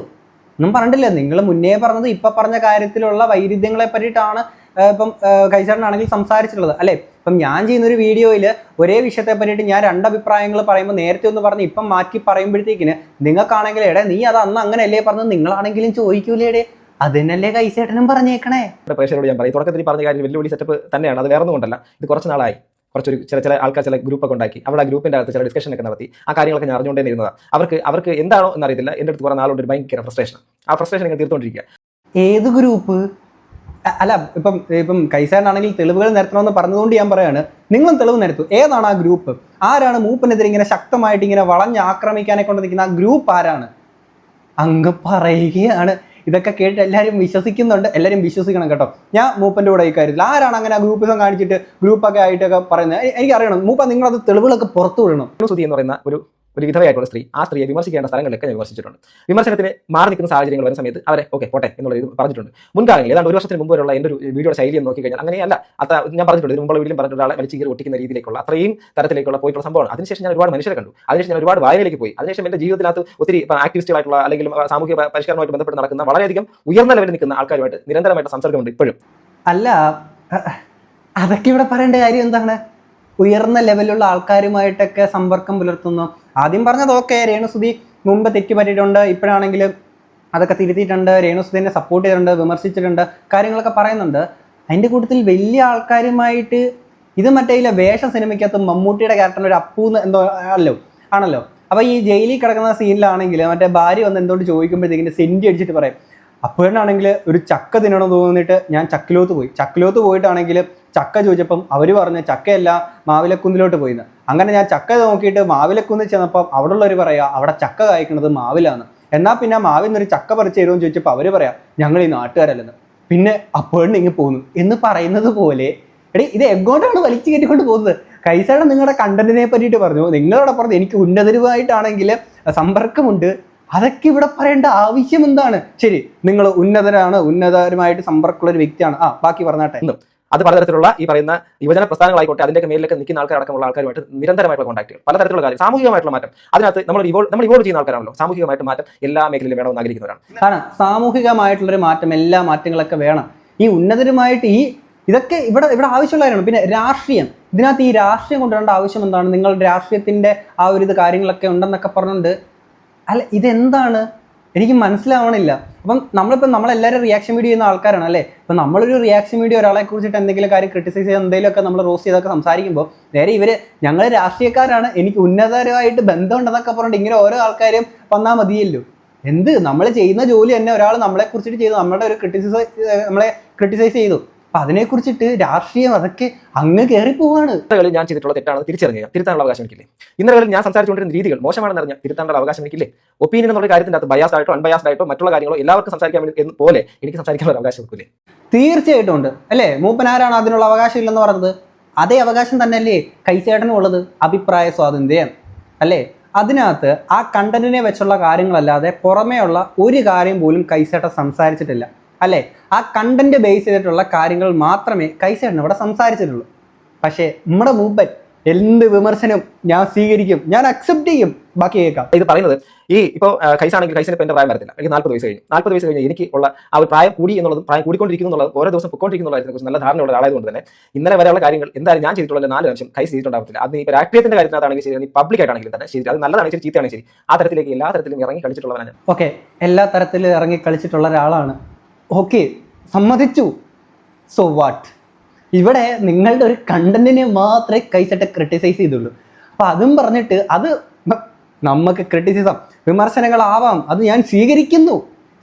ഒന്നും പറഞ്ഞിട്ടില്ല. നിങ്ങൾ മുന്നേ പറഞ്ഞത് ഇപ്പൊ പറഞ്ഞ കാര്യത്തിലുള്ള വൈരുദ്ധ്യങ്ങളെ പറ്റിയിട്ടാണ് ഇപ്പം കൈസാറിനാണെങ്കിൽ സംസാരിച്ചിട്ടുള്ളത്. അല്ലേ? ഇപ്പം ഞാൻ ചെയ്യുന്ന ഒരു വീഡിയോയിൽ ഒരേ വിഷയത്തെ പറ്റിയിട്ട് ഞാൻ രണ്ട് അഭിപ്രായങ്ങൾ പറയുമ്പോൾ നേരത്തെ ഒന്ന് പറഞ്ഞ് ഇപ്പം മാറ്റി പറയുമ്പോഴത്തേക്കിന് നിങ്ങൾക്കാണെങ്കിൽ എടേ നീ അത് അന്ന് അങ്ങനെയല്ലേ പറഞ്ഞത്? നിങ്ങളാണെങ്കിലും ചോദിക്കൂലേടെ. അതിനല്ലേ കൈസേട്ടനും പറഞ്ഞേക്കണേ? പ്രേക്ഷകരോട് ഞാൻ പറയും. തുടക്കത്തിൽ പറഞ്ഞ കാര്യം വെല്ലുവിളി സെറ്റപ്പ് തന്നെയാണ്. അത് വേറെ കൊണ്ടല്ല. ഇത് കുറച്ച് നാളായി. കുറച്ചൊരു ചില ചില ആൾക്കാർ ചില ഗ്രൂപ്പൊക്കെ ഉണ്ടാക്കി. അവിടെ ആ ഗ്രൂപ്പിന്റെ അകത്ത് ചില ഡിസ്കഷൻ ഒക്കെ നടത്തി. ആ കാര്യങ്ങളൊക്കെ ഞാൻ അറിഞ്ഞുകൊണ്ടേ ഇരുന്നതാണ് അവർക്ക് അവർക്ക് എന്താണോ എന്നറിയത്തില്ല. എന്റെ അടുത്ത് കുറേ നാളുകൊണ്ട് ഒരു ഭയങ്കര ഫ്രസ്ട്രേഷൻ ആ ഫ്രസ്ട്രേഷൻ ഇങ്ങനെ തീർത്തുകൊണ്ടിരിക്കുക ഏത് ഗ്രൂപ്പ് അല്ല ഇപ്പം ഇപ്പം കൈസാനാണെങ്കിൽ തെളിവുകൾ നിരത്തണമെന്ന് പറഞ്ഞതുകൊണ്ട് ഞാൻ പറയാണ്. നിങ്ങളും തെളിവ് നിരത്തു. ഏതാണ് ആ ഗ്രൂപ്പ്? ആരാണ് മൂപ്പനെതിരെ ഇങ്ങനെ ശക്തമായിട്ട് ഇങ്ങനെ വളഞ്ഞ് ആക്രമിക്കാനെ കൊണ്ട് നിൽക്കുന്ന ആ ഗ്രൂപ്പ് ആരാണ്? അങ്ങ് പറയുകയാണ്. ഇതൊക്കെ കേട്ട് എല്ലാവരും വിശ്വസിക്കുന്നുണ്ട്. എല്ലാവരും വിശ്വസിക്കണം കേട്ടോ. ഞാൻ മൂപ്പന്റെ കൂടെ ഈ കാര്യത്തിൽ. ആരാണ് അങ്ങനെ ആ ഗ്രൂപ്പിസം കാണിച്ചിട്ട് ഗ്രൂപ്പൊക്കെ ആയിട്ടൊക്കെ പറയുന്നത്? എനിക്ക് എനിക്കറിയണം. മൂപ്പ നിങ്ങളത് തെളിവുകളൊക്കെ പുറത്തു വിടണം. എന്ന് പറയുന്ന ഒരു ഒരു വിധവയായിട്ടുള്ള സ്ത്രീ ആ സ്ത്രീയെ വിമർശിക്കേണ്ട സ്ഥലങ്ങളിലൊക്കെ ഞാൻ വിമർശിച്ചിട്ടുണ്ട്. വിമർശനത്തിന് മാറി നിൽക്കുന്ന സാഹചര്യങ്ങൾ വരുന്ന സമയത്ത് അവരെ ഓക്കെ പോട്ടെ എന്നുള്ള ഇത് പറഞ്ഞിട്ടുണ്ട്. മുൻകാലങ്ങളിൽ ഏതാണ്ട് ഒരു വർഷത്തിന് മുമ്പ് വരെയുള്ള എന്റെ ഒരു വീഡിയോ ശൈലി എന്ന് നോക്കിക്കഴിഞ്ഞാൽ അങ്ങനെയല്ല. അത്ര ഞാൻ പറഞ്ഞിട്ടുണ്ട് മുമ്പുള്ള വീട്ടിലും പറഞ്ഞിട്ട് ഒരാളെ വലിച്ചു കീറി ഒട്ടിക്കുന്ന രീതിയിലേക്കുള്ള അത്രയും തരത്തിലേക്കുള്ള പോയിട്ടുള്ള സംഭവമാണ്. അതിനുശേഷം ഞാൻ ഒരുപാട് മനുഷ്യരെ കണ്ടു. അതിനുശേഷം ഞാൻ ഒരുപാട് വായനയിലേക്ക് പോയി. അതിനുശേഷം എന്റെ ജീവിതത്തിനകത്ത് ഒത്തിരി ആക്ടിവിസ്റ്റുകളായിട്ടുള്ള അല്ലെങ്കിൽ സാമൂഹിക പരിഷ്കരണമായിട്ട് ബന്ധപ്പെട്ട് നടക്കുന്ന വളരെയധികം ഉയർന്ന ലെവലിൽ നിൽക്കുന്ന ആൾക്കാരുമായിട്ട് നിരന്തരമായിട്ട് സംസർഗമുണ്ട് ഇപ്പോഴും. അല്ല അതൊക്കെ ഇവിടെ പറയേണ്ട കാര്യം എന്താണ്? ഉയർന്ന ലെവലിലുള്ള ആൾക്കാരുമായിട്ടൊക്കെ സമ്പർക്കം പുലർത്തുന്നു. ആദ്യം പറഞ്ഞത് ഓക്കെ രേണുസുതി മുമ്പ് തെറ്റ് പറ്റിയിട്ടുണ്ട് ഇപ്പോഴാണെങ്കിൽ അതൊക്കെ തിരുത്തിയിട്ടുണ്ട്. രേണുസുതിനെ സപ്പോർട്ട് ചെയ്തിട്ടുണ്ട് വിമർശിച്ചിട്ടുണ്ട് കാര്യങ്ങളൊക്കെ പറയുന്നുണ്ട്. അതിന്റെ കൂട്ടത്തിൽ വലിയ ആൾക്കാരുമായിട്ട് ഇത് മറ്റേ ഇല്ല വേഷ സിനിമയ്ക്കകത്ത് മമ്മൂട്ടിയുടെ ക്യാരക്ടറിന് ഒരു അപ്പൂന്ന് എന്തോ ആണല്ലോ ആണല്ലോ. അപ്പോൾ ഈ ജയിലിൽ കിടക്കുന്ന സീനിലാണെങ്കിൽ മറ്റേ ഭാര്യ വന്ന് എന്തുകൊണ്ട് ചോദിക്കുമ്പോഴത്തേക്കിന്റെ സെന്റി അടിച്ചിട്ട് പറയും. അപ്പോഴാണെങ്കിൽ ഒരു ചക്ക തിന്നണം തോന്നിയിട്ട് ഞാൻ ചക്കിലോത്ത് പോയി. ചക്കിലോത്ത് പോയിട്ടാണെങ്കിൽ ചക്ക ചോദിച്ചപ്പം അവർ പറഞ്ഞ ചക്കയല്ല മാവിലക്കുന്നിലോട്ട് പോയിന്ന്. അങ്ങനെ ഞാൻ ചക്ക നോക്കിയിട്ട് മാവിലക്കുന്നിൽ ചെന്നപ്പം അവിടെ ഉള്ളവർ പറയാ അവിടെ ചക്ക കായ്ക്കുന്നത് മാവിലാണ്. എന്നാൽ പിന്നെ മാവിൽ നിന്നൊരു ചക്ക പറിച്ച് തരുമെന്ന് ചോദിച്ചപ്പോൾ അവർ പറയാം ഞങ്ങൾ ഈ നാട്ടുകാരല്ലെന്ന്. പിന്നെ അപ്പോഴും ഇങ്ങനെ പോകുന്നു എന്ന് പറയുന്നത് പോലെ എടീ ഇത് എങ്ങോട്ടാണ് വലിച്ചു കയറ്റിക്കൊണ്ട് പോകുന്നത്? കൈസാടം നിങ്ങളുടെ കണ്ടന്റിനെ പറ്റിയിട്ട് പറഞ്ഞു. നിങ്ങളോട് പറഞ്ഞു എനിക്ക് ഉന്നതരുമായിട്ടാണെങ്കിൽ സമ്പർക്കമുണ്ട്. അതൊക്കെ ഇവിടെ പറയേണ്ട ആവശ്യം എന്താണ്? ശരി നിങ്ങൾ ഉന്നതരാണ് ഉന്നതരുമായിട്ട് സമ്പർക്കമുള്ള ഒരു വ്യക്തിയാണ്. ആ ബാക്കി പറഞ്ഞാട്ടെ. അത് പലതരത്തിലുള്ള ഈ പറയുന്ന യുവജന പ്രസ്ഥാനങ്ങളായിക്കോട്ടെ അതിന്റെ മേലിലൊക്കെ നിൽക്കുന്ന ആൾക്കാരടക്കമുള്ള ആൾക്കാരുമായിട്ട് നിരന്തരമായിട്ടുള്ള കോൺടാക്റ്റുകൾ പലതരത്തിലുള്ള കാര്യം സാമൂഹികമായിട്ടുള്ള മാറ്റം. അതിനകത്ത് നമ്മൾ ഇവോൾ നമ്മൾ ഇവോൾവ് ചെയ്യുന്ന ആൾക്കാരാണല്ലോ. സാമൂഹികമായിട്ട് മാറ്റം എല്ലാ മേഖലയിലും വേണമെന്ന് ആഗ്രഹിക്കുന്നവരാണ്. കാരണം സാമൂഹികമായിട്ടുള്ള ഒരു മാറ്റം എല്ലാ മാറ്റങ്ങളൊക്കെ വേണം. ഈ ഉന്നതരുമായിട്ട് ഈ ഇതൊക്കെ ഇവിടെ ഇവിടെ ആവശ്യമുള്ള കാര്യമാണ്. പിന്നെ രാഷ്ട്രീയം. ഇതിനകത്ത് ഈ രാഷ്ട്രീയം കൊണ്ടുവരേണ്ട ആവശ്യം എന്താണ്? നിങ്ങൾ രാഷ്ട്രീയത്തിന്റെ ആ ഒരു ഇത് കാര്യങ്ങളൊക്കെ ഉണ്ടെന്നൊക്കെ പറഞ്ഞുകൊണ്ട് അല്ല ഇതെന്താണ്? എനിക്ക് മനസ്സിലാവണില്ല. അപ്പം നമ്മളിപ്പോൾ നമ്മളെല്ലാവരും റിയാക്ഷൻ വീഡിയോ ചെയ്യുന്ന ആൾക്കാരാണ് അല്ലേ? അപ്പം നമ്മളൊരു റിയാക്ഷൻ വീഡിയോ ഒരാളെ കുറിച്ചിട്ട് എന്തെങ്കിലും കാര്യം ക്രിട്ടിസൈസ് ചെയ്ത് എന്തെങ്കിലുമൊക്കെ നമ്മൾ റോസ് ചെയ്തൊക്കെ സംസാരിക്കുമ്പോൾ നേരെ ഇവർ ഞങ്ങൾ രാഷ്ട്രീയക്കാരാണ്. എനിക്ക് ഉന്നതരമായിട്ട് ബന്ധമുണ്ടെന്നൊക്കെ പറഞ്ഞിട്ട് ഇങ്ങനെ ഓരോ ആൾക്കാരും വന്നാൽ മതിയല്ലോ. എന്ത്? നമ്മൾ ചെയ്യുന്ന ജോലി തന്നെ ഒരാൾ നമ്മളെ കുറിച്ചിട്ട് ചെയ്തു. നമ്മുടെ ഒരു ക്രിട്ടിസൈസ് നമ്മളെ ക്രിട്ടിസൈസ് ചെയ്തു. അപ്പം അതിനെക്കുറിച്ചിട്ട് രാഷ്ട്രീയം അതൊക്കെ അങ്ങ് കയറി പോവാണ് ഇന്നലകളിൽ ഞാൻ ചെയ്തിട്ടുള്ള തെറ്റാണെന്ന് തിരിച്ചറിയുക തിരുത്താനുള്ള അവകാശം എനിക്കില്ലേ? ഇന്നലെ ഞാൻ സംസാരിച്ചുകൊണ്ടിരുന്ന രീതികൾ മോശമാണെന്ന് അറിഞ്ഞാൽ തിരുത്താനുള്ള അവകാശം എനിക്കില്ലേ? ഒപ്പീനിയൻ എന്നുള്ള കാര്യത്തിന്റെ അകത്ത് ബയാസ് ആയിട്ടോ അൺബയാസ്ഡ് ആയിട്ടോ മറ്റുള്ള കാര്യങ്ങളോ എല്ലാവർക്കും സംസാരിക്കാൻ വേണ്ടി എന്ന് പോലെ എനിക്ക് സംസാരിക്കാനുള്ള അവകാശം വെക്കില്ലേ തീർച്ചയായിട്ടും ഉണ്ട്. അല്ലേ? മൂപ്പനാരാണ് അതിനുള്ള അവകാശം ഇല്ലെന്ന് പറഞ്ഞത്? അതേ അവകാശം തന്നെയല്ലേ കൈച്ചേട്ടനും ഉള്ളത്? അഭിപ്രായ സ്വാതന്ത്ര്യം. അല്ലേ? അതിനകത്ത് ആ കണ്ടന്റിനെ വെച്ചുള്ള കാര്യങ്ങളല്ലാതെ പുറമേയുള്ള ഒരു കാര്യം പോലും കൈസേട്ട സംസാരിച്ചിട്ടില്ല. അല്ലേ? ആ കണ്ടന്റ് ബേസ് ചെയ്തിട്ടുള്ള കാര്യങ്ങൾ മാത്രമേ കൈസേട്ടൻ ഇവിടെ സംസാരിച്ചിട്ടുള്ളൂ. പക്ഷേ നമ്മുടെ മൂപ്പൻ എന്ത് വിമർശനം ഞാൻ സ്വീകരിക്കും ഞാൻ അക്സെപ്റ്റ് ചെയ്യും. ബാക്കി കേൾക്കാം. ഇത് പറയുന്നത് ഈ ഇപ്പോൾ കൈസാണെങ്കിൽ കൈസിന് ഇപ്പോൾ എന്റെ പ്രായം വരത്തില്ല. എനിക്ക് നാൽപ്പത് വയസ്സ് കഴിഞ്ഞു. നാൽപ്പത് വയസ്സ് കഴിഞ്ഞ് എനിക്ക് ഉള്ള ആ ഒരു പ്രായം കൂടി എന്നുള്ളത് പ്രായം കൂടിക്കൊണ്ടിരിക്കുന്നു എന്നുള്ളത് ഓരോ ദിവസം പൊയ്ക്കൊണ്ടിരിക്കുന്ന കുറിച്ച് നല്ല ധാരണയുള്ള ഒരാളായതുകൊണ്ട് തന്നെ ഇന്നലെ വരെയുള്ള കാര്യങ്ങൾ എന്തായാലും ഞാൻ ചെയ്തിട്ടുള്ള നാല് വർഷം കൈസ് ചെയ്തിട്ടുണ്ടാകത്തില്ല അത് ഇപ്പോൾ രാഷ്ട്രീയത്തിന്റെ കാര്യത്തിനകത്താണെങ്കിൽ ശരി പബ്ലിക് ആയിട്ടാണെങ്കിലും തന്നെ ശരി അത് നല്ലതാണെങ്കിൽ ശരി ചീത്തയാണെങ്കിൽ ശരി ആ തരത്തിലേക്ക് എല്ലാ തരത്തിലും ഇറങ്ങി കളിച്ചിട്ടുള്ളവനാണ്. ഓക്കെ എല്ലാ തരത്തിലും ഇറങ്ങി കളിച്ചിട്ടുള്ള ഒരാളാണ് ഓക്കെ സമ്മതിച്ചു. സോ വാട്ട് ഇവിടെ നിങ്ങളുടെ ഒരു കണ്ടന്റിനെ മാത്രമേ കൈസട്ടെ ക്രിട്ടിസൈസ് ചെയ്തുള്ളൂ. അപ്പം അതും പറഞ്ഞിട്ട് അത് നമുക്ക് ക്രിട്ടിസിസം വിമർശനങ്ങളാവാം. അത് ഞാൻ സ്വീകരിക്കുന്നു.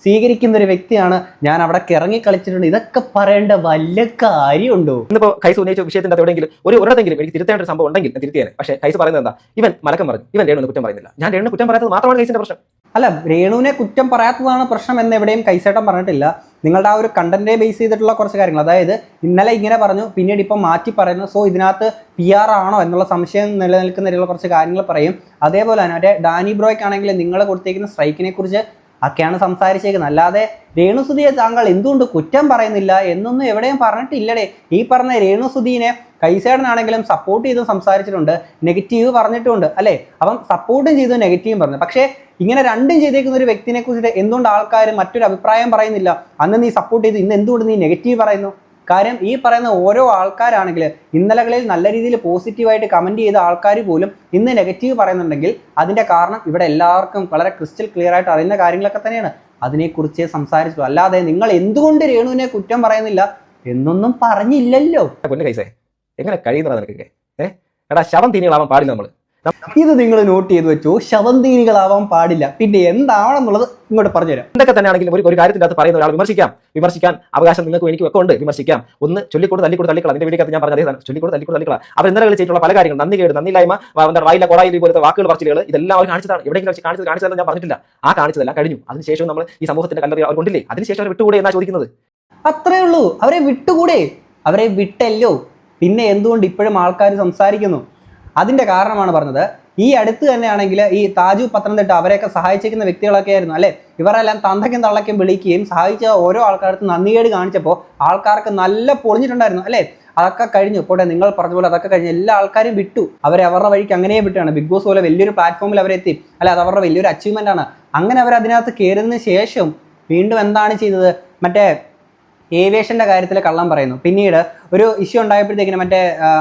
സ്വീകരിക്കുന്ന ഒരു വ്യക്തിയാണ്. ഞാൻ അവിടെ ഇറങ്ങി കളിച്ചിട്ടുണ്ട്. ഇതൊക്കെ പറയേണ്ട വല്ല കാര്യമുണ്ടോ? ഇന്നിപ്പോൾ കൈസ് ഉന്നയിച്ച വിഷയത്തിന്റെ എവിടെയെങ്കിലും ഒരു ഒരിടത്തെങ്കിലും എനിക്ക് തിരുത്തേണ്ട ഒരു സംഭവം ഉണ്ടെങ്കിൽ തിരുത്തിയാണ് പക്ഷേ കൈസ് പറയുന്നത് എന്താ? ഇവൻ മലക്കം പറഞ്ഞു. ഇവൻ രേണു കുറ്റം പറയുന്നില്ല. ഞാൻ രേണു കുറ്റം പറയുന്നത് മാത്രമാണ് കൈസിന്റെ പ്രശ്നം. അല്ല രേണുവിനെ കുറ്റം പറയാത്തതാണ് പ്രശ്നം എന്ന് എവിടെയും കൈസേട്ടം പറഞ്ഞിട്ടില്ല. നിങ്ങളുടെ ആ ഒരു കണ്ടന്റിനെ ബേസ് ചെയ്തിട്ടുള്ള കുറച്ച് കാര്യങ്ങൾ. അതായത് ഇന്നലെ ഇങ്ങനെ പറഞ്ഞു പിന്നീട് ഇപ്പം മാറ്റി പറയുന്നു. സോ ഇതിനകത്ത് പി ആർ ആണോ എന്നുള്ള സംശയം നിലനിൽക്കുന്ന രീതിയിലുള്ള കുറച്ച് കാര്യങ്ങൾ പറയും. അതേപോലെ തന്നെ മറ്റേ ഡാനി ബ്രോയ്ക്കാണെങ്കിൽ നിങ്ങൾ കൊടുത്തേക്കുന്ന സ്ട്രൈക്കിനെ കുറിച്ച് ഒക്കെയാണ് സംസാരിച്ചേക്കുന്നത്. അല്ലാതെ രേണുസുതിയെ താങ്കൾ എന്തുകൊണ്ട് കുറ്റം പറയുന്നില്ല എന്നൊന്നും എവിടെയും പറഞ്ഞിട്ടില്ലടേ. ഈ പറഞ്ഞ രേണുസുതിനെ കൈസേടനാണെങ്കിലും സപ്പോർട്ട് ചെയ്ത് സംസാരിച്ചിട്ടുണ്ട്. നെഗറ്റീവ് പറഞ്ഞിട്ടുണ്ട് അല്ലേ? അപ്പം സപ്പോർട്ടും ചെയ്തു നെഗറ്റീവും പറഞ്ഞു. പക്ഷേ ഇങ്ങനെ രണ്ടും ചെയ്തേക്കുന്ന ഒരു വ്യക്തിനെ കുറിച്ചിട്ട് എന്തുകൊണ്ട് ആൾക്കാർ മറ്റൊരു അഭിപ്രായം പറയുന്നില്ല? അന്ന് നീ സപ്പോർട്ട് ചെയ്തു ഇന്ന് എന്തുകൊണ്ട് നീ നെഗറ്റീവ് പറയുന്നു? കാര്യം ഈ പറയുന്ന ഓരോ ആൾക്കാരാണെങ്കിൽ ഇന്നലകളിൽ നല്ല രീതിയിൽ പോസിറ്റീവായിട്ട് കമന്റ് ചെയ്ത ആൾക്കാർ പോലും ഇന്ന് നെഗറ്റീവ് പറയുന്നുണ്ടെങ്കിൽ അതിന്റെ കാരണം ഇവിടെ എല്ലാവർക്കും വളരെ ക്രിസ്റ്റൽ ക്ലിയർ ആയിട്ട് അറിയുന്ന കാര്യങ്ങളൊക്കെ തന്നെയാണ്. അതിനെക്കുറിച്ച് സംസാരിച്ചു. അല്ലാതെ നിങ്ങൾ എന്തുകൊണ്ട് രേണുവിനെ കുറ്റം പറയുന്നില്ല എന്നൊന്നും പറഞ്ഞില്ലല്ലോ. എങ്ങനെ കഴിയുന്നതാ നിനക്കൊക്കെ ഏഹ് എടാ ശവം തിനികളാവാൻ പാടില്ല നമ്മൾ ഇത് നിങ്ങൾ നോട്ട് ചെയ്ത് വെച്ചു. ശവന്തീനികളാവാൻ പാടില്ല. പിന്നെ എന്താണെന്നുള്ളത് ഇങ്ങോട്ട് പറഞ്ഞുതരാം. എന്തൊക്കെ തന്നെയാണെങ്കിലും ഒരു ഒരു കാര്യത്തിന്റെ അകത്ത് പറയുന്ന ഒരാൾ വിമർശിക്കാം. വിമർശിക്കാൻ അവകാശം നിങ്ങൾക്ക് എനിക്ക് ഒക്കെ ഉണ്ട്. വിമർശിക്കാം. ഒന്ന് ചൊല്ലിക്കൂട് തല്ലിക്കൂട് തള്ളിക്കള. അതിന്റെ വീടിക്കകത്ത് ഞാൻ പറഞ്ഞ അതേ ചൊല്ലിക്കൂട് തല്ലിക്കൂട് തള്ളിക്കള. അവർ ഇന്നലെ ചെയ്തിട്ടുള്ള പല കാര്യങ്ങളും. നന്ദി കേട് നന്ദിയില്ലായ്മ എന്താ വായില കൊടായി പോലത്തെ വാക്കുകൾ പറച്ചിലുകൾ ഇതെല്ലാം അവർ കാണിച്ചതാണ്. എവിടെയെങ്കിലും വെച്ച് കാണിച്ചത് കാണിച്ചതെന്ന് ഞാൻ പറഞ്ഞിട്ടില്ല. ആ കാണിച്ചതെല്ലാം കഴിഞ്ഞു. അതിനുശേഷം നമ്മൾ ഈ സമൂഹത്തിന്റെ കല്ലറി അവർ കൊണ്ടില്ലേ? അതിനുശേഷം അവർ വിട്ടുകൂടെ എന്നാ ചോദിക്കുന്നത്? അത്രേ ഉള്ളൂ. അവരെ വിട്ടുകൂടെ? അവരെ വിട്ടല്ലോ. പിന്നെ എന്തുകൊണ്ട് ഇപ്പോഴും ആൾക്കാർ സംസാരിക്കുന്നു? അതിന്റെ കാരണമാണ് പറഞ്ഞത്. ഈ അടുത്ത് തന്നെയാണെങ്കിൽ ഈ താജു പത്തനംതിട്ട അവരെയൊക്കെ സഹായിച്ചിരിക്കുന്ന വ്യക്തികളൊക്കെ ആയിരുന്നു അല്ലേ? ഇവരെല്ലാം തന്തയ്ക്കും തള്ളയ്ക്കും വിളിക്കുകയും സഹായിച്ച ഓരോ ആൾക്കാർക്ക് നന്ദികേട് കാണിച്ചപ്പോൾ ആൾക്കാർക്ക് നല്ല പൊളിഞ്ഞിട്ടുണ്ടായിരുന്നു അല്ലേ? അതൊക്കെ കഴിഞ്ഞു. പോട്ടെ നിങ്ങൾ പറഞ്ഞ പോലെ അതൊക്കെ കഴിഞ്ഞ് എല്ലാ ആൾക്കാരും വിട്ടു. അവരെ അവരുടെ വഴിക്ക് അങ്ങനെ വിട്ടാണ്. ബിഗ് ബോസ് പോലെ വലിയൊരു പ്ലാറ്റ്ഫോമിൽ അവരെത്തി. അല്ലെ അത് അവരുടെ വലിയൊരു അച്ചീവ്മെന്റ് ആണ്. അങ്ങനെ അവർ അതിനകത്ത് കയറുന്നതിന് ശേഷം വീണ്ടും എന്താണ് ചെയ്തത്? മറ്റേ ഏവിയേഷന്റെ കാര്യത്തിൽ കള്ളം പറയുന്നു. പിന്നീട് ഒരു ഇഷ്യൂ ഉണ്ടായപ്പോഴത്തേക്കിനും മറ്റേ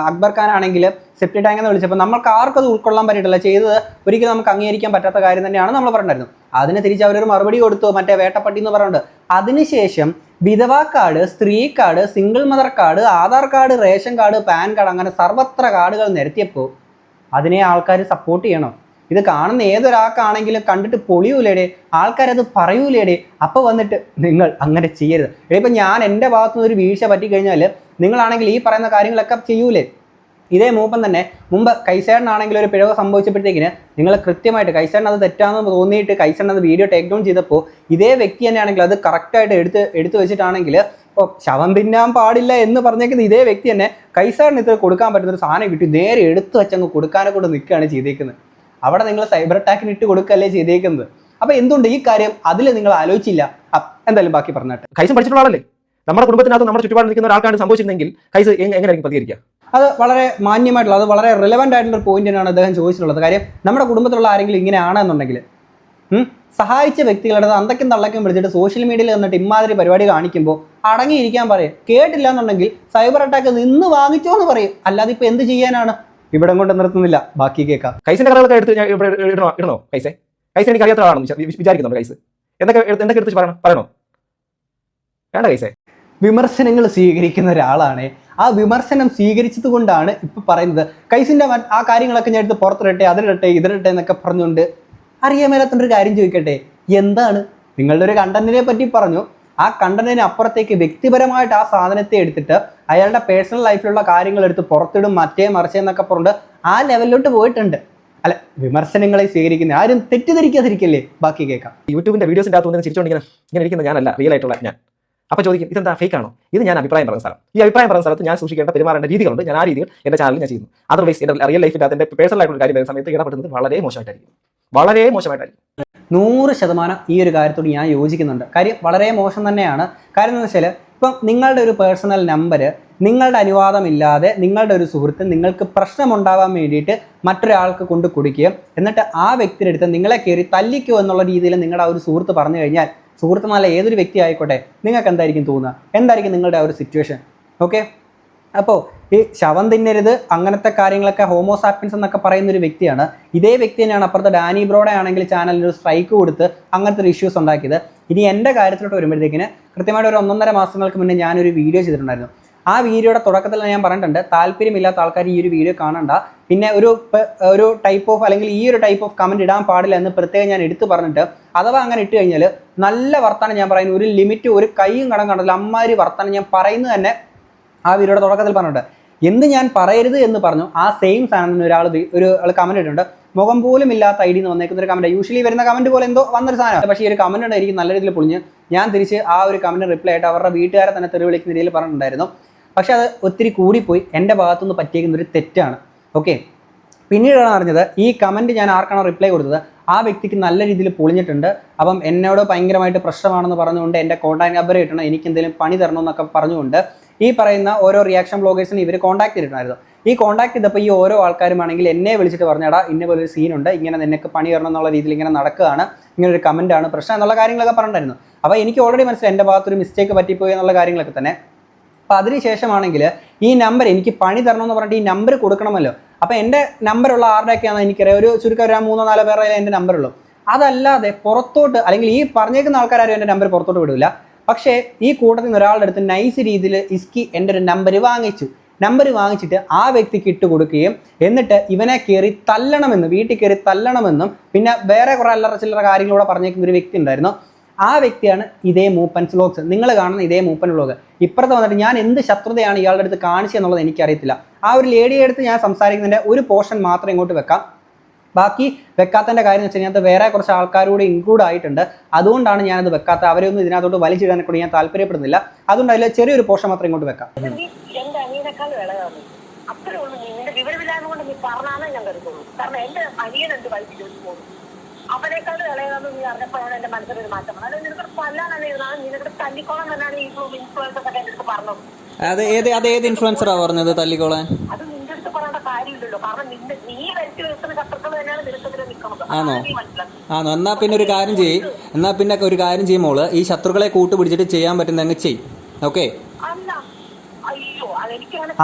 അക്ബർ ഖാൻ ആണെങ്കിൽ സെപ്റ്റി ടാങ്ക് എന്ന് വിളിച്ചപ്പോൾ നമ്മൾക്ക് ആർക്കും അത് ഉൾക്കൊള്ളാൻ പറ്റിയിട്ടില്ല. ചെയ്തത് ഒരിക്കലും നമുക്ക് അംഗീകരിക്കാൻ പറ്റാത്ത കാര്യം തന്നെയാണ് നമ്മൾ പറഞ്ഞിരുന്നത്. അതിന് തിരിച്ച് അവരൊരു മറുപടി കൊടുത്തു മറ്റേ വേട്ടപ്പട്ടി എന്ന് പറഞ്ഞിട്ട് അതിനുശേഷം വിധവാ കാർഡ് സ്ത്രീ card single mother card Aadhaar card ration card PAN card അങ്ങനെ സർവത്ര കാർഡുകൾ നിരത്തിയപ്പോൾ അതിനെ ആൾക്കാർ സപ്പോർട്ട് ചെയ്യണം. ഇത് കാണുന്ന ഏതൊരാൾക്കാണെങ്കിലും കണ്ടിട്ട് പൊളിയൂലേടെ ആൾക്കാരത് പറയൂലേടെ അപ്പോൾ വന്നിട്ട് നിങ്ങൾ അങ്ങനെ ചെയ്യരുത്. ഇപ്പം ഞാൻ എന്റെ ഭാഗത്തു നിന്ന് ഒരു വീഴ്ച പറ്റിക്കഴിഞ്ഞാൽ നിങ്ങളാണെങ്കിൽ ഈ പറയുന്ന കാര്യങ്ങളൊക്കെ ചെയ്യൂലേ? ഇതേ മൂപ്പം തന്നെ മുമ്പ് കൈസേടനാണെങ്കിൽ ഒരു പിഴവ് സംഭവിച്ചപ്പോഴത്തേക്കിന് നിങ്ങൾ കൃത്യമായിട്ട് കൈസേടൻ അത് തെറ്റാണെന്ന് തോന്നിയിട്ട് കൈസേടൻ അത് വീഡിയോ ടേക്ക് ഡൗൺ ചെയ്തപ്പോൾ ഇതേ വ്യക്തി തന്നെയാണെങ്കിൽ അത് കറക്റ്റായിട്ട് എടുത്ത് എടുത്തു വെച്ചിട്ടാണെങ്കിൽ ഇപ്പോൾ ശവം തിന്നാൻ പാടില്ല എന്ന് പറഞ്ഞേക്കുന്ന ഇതേ വ്യക്തി തന്നെ കൈസേടന് ഇത്ര കൊടുക്കാൻ പറ്റുന്ന ഒരു സാധനം കിട്ടി നേരെ എടുത്തു വെച്ചങ്ങ് കൊടുക്കാനെ കൊണ്ട് നിൽക്കുകയാണ് ചെയ്തേക്കുന്നത്. അവിടെ നിങ്ങൾ സൈബർ അറ്റാക്കിന് ഇട്ട് കൊടുക്കല്ലേ ചെയ്തേക്കുന്നത്. അപ്പൊ എന്തുകൊണ്ട് ഈ കാര്യം? അതിൽ നിങ്ങൾ ആലോചിച്ചില്ല. എന്തായാലും ബാക്കി പറഞ്ഞിട്ട്. കൈസും പഠിച്ചിട്ടുള്ള ആളല്ലേ? നമ്മുടെ കുടുംബത്തിനകത്ത് നമ്മുടെ ചുറ്റുപാട് നിൽക്കുന്ന ഒരാൾക്കാണ് സംഭവിച്ചിരുന്നെങ്കിൽ കൈസ് എങ്ങനെയായിരിക്കും പ്രതികരിക്കുക? അത് വളരെ മാന്യമായിട്ടുള്ള അത് വളരെ റിലവന്റ് ആയിട്ടുള്ള ഒരു പോയിന്റ് തന്നെയാണ് അദ്ദേഹം ചോദിച്ചിട്ടുള്ളത്. കാര്യം നമ്മുടെ കുടുംബത്തിലുള്ള ആരെങ്കിലും ഇങ്ങനെയാണെന്നുണ്ടെങ്കിൽ സഹായിച്ച വ്യക്തികളുടെ അന്തക്കും തള്ളക്കും വിളിച്ചിട്ട് സോഷ്യൽ മീഡിയയിൽ വന്നിട്ട് ഇമാതിരി പരിപാടി കാണിക്കുമ്പോൾ അടങ്ങിയിരിക്കാൻ പറയും. കേട്ടില്ല എന്നുണ്ടെങ്കിൽ സൈബർ അറ്റാക്ക് നിന്ന് വാങ്ങിച്ചോ എന്ന് പറയും. അല്ലാതെ ഇപ്പം എന്ത് ചെയ്യാനാണ്? ഇവിടം കൊണ്ട് നിർത്തുന്നില്ല. ബാക്കി കേൾക്കാം കൈസിന്റെ കഥകളൊക്കെ എടുത്ത് ഞാൻ ഇവിടെ ഇടണോ? ഇടണോ? കൈസെ? കൈസ് എനിക്ക് അറിയാത്ത ആളാണെന്ന് വിചാ- വിചാരിക്കുന്നുണ്ട് കൈസ്? എന്തൊക്കെ എന്തൊക്കെ എടുത്ത് പറയണം? പറയണോ? വേണ്ട കൈസെ. വിമർശനങ്ങൾ സ്വീകരിക്കുന്ന ഒരാളാണ്. ആ വിമർശനം സ്വീകരിച്ചത് കൊണ്ടാണ് ഇപ്പൊ പറയുന്നത്. കൈസിന്റെ ആ കാര്യങ്ങളൊക്കെ ഞാൻ എടുത്ത് പുറത്തിടട്ടെ അതിലിടട്ടെ ഇതിലിട്ടെ എന്നൊക്കെ പറഞ്ഞുകൊണ്ട് അറിയാൻ മേലാത്തൊരു കാര്യം ചോദിക്കട്ടെ? എന്താണ്? നിങ്ങളുടെ ഒരു കണ്ടന്റിനെ പറ്റി പറഞ്ഞു. ആ കണ്ടന്റിന് അപ്പുറത്തേക്ക് വ്യക്തിപരമായിട്ട് ആ സാധനത്തെ എടുത്തിട്ട് അയാളുടെ പേഴ്സണൽ ലൈഫിലുള്ള കാര്യങ്ങൾ എടുത്ത് പുറത്തിടും മറ്റേ മറിച്ചേ എന്നൊക്കെ പറഞ്ഞിട്ട് ആ ലെവലിലോട്ട് പോയിട്ടുണ്ട്. അല്ല വിമർശനങ്ങളെ സ്വീകരിക്കുന്ന ആരും തെറ്റിദ്ധരിക്കാതിരിക്കല്ലേ? ബാക്കി കേൾക്കാം. യൂട്യൂബിന്റെ വീഡിയോസിന്റെ അകത്ത് വന്ന് ചിരിച്ചോണ്ടിങ്ങനെ ഇങ്ങനെ ഇരിക്കുന്ന ഞാനല്ല റിയൽ ആയിട്ടുള്ള ഞാൻ. അപ്പൊ ചോദിക്കും ഇതെന്താ ഫേക്ക് ആണോ? ഇത് ഞാൻ അഭിപ്രായം പറഞ്ഞ സ്ഥലം. ഈ അഭിപ്രായം പറഞ്ഞ സ്ഥലത്ത് ഞാൻ സൂക്ഷിക്കേണ്ട പെരുമാറേണ്ട രീതികളുണ്ട്. ഞാൻ ആ രീതിയിൽ എന്റെ ചാനലിൽ ഞാൻ ചെയ്യുന്നു. അതർവൈസ് എന്റെ റിയൽ ലൈഫിൽ അതിന്റെ പേഴ്സണൽ ആയിട്ടുള്ള കാര്യം വരുന്ന സമയത്ത് ഇടപെടുന്നത് വളരെ മോശമായിട്ടായിരിക്കും. വളരെ മോശമായിട്ടായിരിക്കും. നൂറ് ശതമാനം ഈ ഒരു കാര്യത്തോട് ഞാൻ യോജിക്കുന്നുണ്ട്. കാര്യം വളരെ മോശം തന്നെയാണ്. കാര്യം എന്ന് വെച്ചാൽ ഇപ്പം നിങ്ങളുടെ ഒരു പേഴ്സണൽ നമ്പർ നിങ്ങളുടെ അനുവാദമില്ലാതെ നിങ്ങളുടെ ഒരു സുഹൃത്ത് നിങ്ങൾക്ക് പ്രശ്നമുണ്ടാവാൻ വേണ്ടിയിട്ട് മറ്റൊരാൾക്ക് കൊണ്ട് കൊടുക്കുകയും എന്നിട്ട് ആ വ്യക്തിയുടെ അടുത്ത് നിങ്ങളെ കയറി തല്ലിക്കോ എന്നുള്ള രീതിയിൽ നിങ്ങളുടെ ആ ഒരു സുഹൃത്ത് പറഞ്ഞു കഴിഞ്ഞാൽ സുഹൃത്ത് നല്ല ഏതൊരു വ്യക്തി ആയിക്കോട്ടെ നിങ്ങൾക്ക് എന്തായിരിക്കും തോന്നുക? എന്തായിരിക്കും നിങ്ങളുടെ ആ ഒരു സിറ്റുവേഷൻ ഓക്കെ അപ്പോൾ ഈ ശവം തിന്നരുത് അങ്ങനത്തെ കാര്യങ്ങളൊക്കെ ഹോമോസാപ്പിൻസ് എന്നൊക്കെ പറയുന്ന ഒരു വ്യക്തിയാണ്. ഇതേ വ്യക്തി തന്നെയാണ് അപ്പുറത്ത് ഡാനി ബ്രോഡ ആണെങ്കിൽ ചാനലിൽ ഒരു സ്ട്രൈക്ക് കൊടുത്ത് അങ്ങനത്തെ ഒരു ഇഷ്യൂസ് ഉണ്ടാക്കിയത്. ഇനി എന്റെ കാര്യത്തിലോട്ട് വരുമ്പോഴത്തേക്കിന് കൃത്യമായിട്ട് ഒരു ഒന്നൊന്നര മാസങ്ങൾക്ക് മുന്നേ ഞാനൊരു വീഡിയോ ചെയ്തിട്ടുണ്ടായിരുന്നു. ആ വീഡിയോയുടെ തുടക്കത്തിൽ ഞാൻ പറഞ്ഞിട്ടുണ്ട് താല്പര്യമില്ലാത്ത ആൾക്കാർ ഈ ഒരു വീഡിയോ കാണണ്ട. പിന്നെ ഒരു ഒരു ടൈപ്പ് ഓഫ് അല്ലെങ്കിൽ ഈ ഒരു ടൈപ്പ് ഓഫ് കമന്റ് ഇടാൻ പാടില്ല എന്ന് പ്രത്യേകം ഞാൻ എടുത്തു പറഞ്ഞിട്ട് അഥവാ അങ്ങനെ ഇട്ട് കഴിഞ്ഞാൽ നല്ല വർത്താനം ഞാൻ പറയുന്നു. ഒരു ലിമിറ്റ് ഒരു കൈയും കടം കണ്ടതില്ല അമ്മാതിരി വർത്തമാനം ഞാൻ പറയുന്നത് തന്നെ ആ വീഡിയോയുടെ തുടക്കത്തിൽ പറഞ്ഞിട്ടുണ്ട്. എന്ത് ഞാൻ പറയരുത് എന്ന് പറഞ്ഞു ആ സെയിം സാധനം ഒരാൾ ഒരു ആൾ കമന്റ് ഇട്ടിട്ടുണ്ട്. മുഖം പോലും ഇല്ലാത്ത ഐ ഡി എന്ന് വന്നേക്കുന്ന ഒരു കമന്റ് യൂഷ്വലി വരുന്ന കമന്റ് പോലെ എന്തോ വന്നൊരു സാധനം പക്ഷേ ഈ ഒരു കമന്റ് ഉണ്ടായിരിക്കും നല്ല രീതിയിൽ പൊളിഞ്ഞ് ഞാൻ തിരിച്ച് ആ ഒരു കമന്റ് റിപ്ലൈ ആയിട്ട് അവരുടെ വീട്ടുകാരെ തന്നെ തെറി വിളിക്കുന്ന രീതിയിൽ പറഞ്ഞിട്ടുണ്ടായിരുന്നു. പക്ഷേ അത് ഒത്തിരി കൂടിപ്പോയി. എന്റെ ഭാഗത്തുനിന്ന് പറ്റിയേക്കുന്ന ഒരു തെറ്റാണ്. ഓക്കെ പിന്നീടാണ് അറിഞ്ഞത് ഈ കമന്റ് ഞാൻ ആർക്കാണോ റിപ്ലൈ കൊടുത്തത്? ആ വ്യക്തിക്ക് നല്ല രീതിയിൽ പൊളിഞ്ഞിട്ടുണ്ട്. അപ്പം എന്നോട് ഭയങ്കരമായിട്ട് പ്രശ്നമാണെന്ന് പറഞ്ഞുകൊണ്ട് എന്റെ കോൺടാക്ട് നമ്പർ കിട്ടണം എനിക്ക് എന്തെങ്കിലും പണി തരണമെന്നൊക്കെ പറഞ്ഞുകൊണ്ട് ഈ പറയുന്ന ഓരോ റിയാക്ഷൻ ബ്ലോഗേഴ്സിനെ ഇവർ കോൺടാക്ട് ചെയ്തിട്ടുണ്ടായിരുന്നു. ഈ കോൺടാക്ട് ചെയ്തപ്പോൾ ഈ ഓരോ ആൾക്കാരുമാണെങ്കിൽ എന്നെ വിളിച്ചിട്ട് പറഞ്ഞടാ ഇന്ന പോലെ ഒരു സീനുണ്ട് ഇങ്ങനെ നിനക്ക് പണി വരണം എന്നുള്ള രീതിയിൽ ഇങ്ങനെ നടക്കുകയാണ് ഇങ്ങനെ ഒരു കമന്റ് ആണ് പ്രശ്നം എന്നുള്ള കാര്യങ്ങളൊക്കെ പറഞ്ഞിട്ടുണ്ടായിരുന്നു. അപ്പോൾ എനിക്ക് ഓൾറെഡി മനസ്സിലായി എന്റെ ഭാഗത്തൊരു മിസ്റ്റേക്ക് പറ്റിപ്പോയി എന്നുള്ള കാര്യങ്ങളൊക്കെ തന്നെ. അപ്പോൾ അതിനുശേഷമാണെങ്കിൽ ഈ നമ്പർ എനിക്ക് പണി തരണം എന്ന് പറഞ്ഞിട്ട് ഈ നമ്പർ കൊടുക്കണമല്ലോ. അപ്പോൾ എന്റെ നമ്പറുള്ള ആരുടെയൊക്കെയാണെന്ന് എനിക്കറിയാം. ഒരു ചുരുക്കം ഒരു മൂന്നോ നാലോ പേരുടെ എന്റെ നമ്പറുള്ളൂ അതല്ലാതെ പുറത്തോട്ട് അല്ലെങ്കിൽ ഈ പറഞ്ഞേക്കുന്ന ആൾക്കാരും എന്റെ നമ്പർ പുറത്തോട്ട് വിടില്ല പക്ഷേ ഈ കൂട്ടത്തിൽ നിന്ന് ഒരാളുടെ അടുത്ത് നൈസ് രീതിയിൽ ഇസ്കി എന്റെ ഒരു നമ്പർ വാങ്ങിച്ചു. നമ്പർ വാങ്ങിച്ചിട്ട് ആ വ്യക്തിക്ക് ഇട്ട് കൊടുക്കുകയും എന്നിട്ട് ഇവനെ കയറി തല്ലണമെന്ന് വീട്ടിൽ കയറി തല്ലണമെന്നും പിന്നെ വേറെ കുറേ അല്ലറ ചില്ലറ കാര്യങ്ങളൂടെ പറഞ്ഞേക്കുന്ന ഒരു വ്യക്തി ഉണ്ടായിരുന്നു. ആ വ്യക്തിയാണ് ഇതേ മൂപ്പൻസ് വ്ലോഗ്സ് നിങ്ങൾ കാണുന്ന ഇതേ മൂപ്പൻ വ്ലോഗ് ഇപ്പുറത്ത് വന്നിട്ട് ഞാൻ എന്ത് ശത്രുതയാണ് ഇയാളുടെ അടുത്ത് കാണിച്ചതെന്നുള്ളത് എനിക്കറിയത്തില്ല. ആ ഒരു ലേഡിയെടുത്ത് ഞാൻ സംസാരിക്കുന്നതിന്റെ ഒരു പോർഷൻ മാത്രം ഇങ്ങോട്ട് വെക്കാം. ബാക്കി വെക്കാത്തതിന്റെ കാര്യം എന്ന് വെച്ച് കഴിഞ്ഞാൽ വേറെ കുറച്ച് ആൾക്കാരോട് ഇൻക്ലൂഡ് ആയിട്ടുണ്ട്. അതുകൊണ്ടാണ് ഞാനത് വെക്കാത്ത. അവരെയൊന്നും ഇതിനകത്തോട്ട് വലിച്ചിടാനെ കൂടി ഞാൻ താല്പര്യപ്പെടുന്നില്ല. അതുകൊണ്ട് അതിൽ ചെറിയൊരു പോഷൻ മാത്രം ഇങ്ങോട്ട് വെക്കാം. അവനേക്കാൾ ഇളയതെന്ന് നീ അറിഞ്ഞപ്പോഴാണ് എന്റെ മനസ്സിലൊരു മാറ്റം വന്നത്. അത് നിനക്ക് കൊല്ലാനാണ് ഇരുന്നാണ് നിനക്ക് തല്ലിക്കോളം തന്നെയാണ് ഈ ഇൻഫ്ലുവൻസസ് ഒക്കെ എന്റെ അടുത്ത് പറഞ്ഞത്. അത് ഏത് അത് ഏത് ഇൻഫ്ലുവൻസറാ പറഞ്ഞത് തല്ലിക്കോളാൻ? അത് നിന്റെ അടുത്ത് പറയേണ്ട കാര്യമില്ലല്ലോ. കാരണം നിന്റെ നീ വരുത്തി വെക്കുന്ന ആണോ? ആണോ? എന്നാ പിന്നെ ഒരു കാര്യം ചെയ്യ്. എന്നാ പിന്നെ ഒരു കാര്യം ചെയ്യും മോൾ. ഈ ശത്രുക്കളെ കൂട്ടുപിടിച്ചിട്ട് ചെയ്യാൻ പറ്റുന്ന അങ്ങ് ചെയ് ഓക്കെ?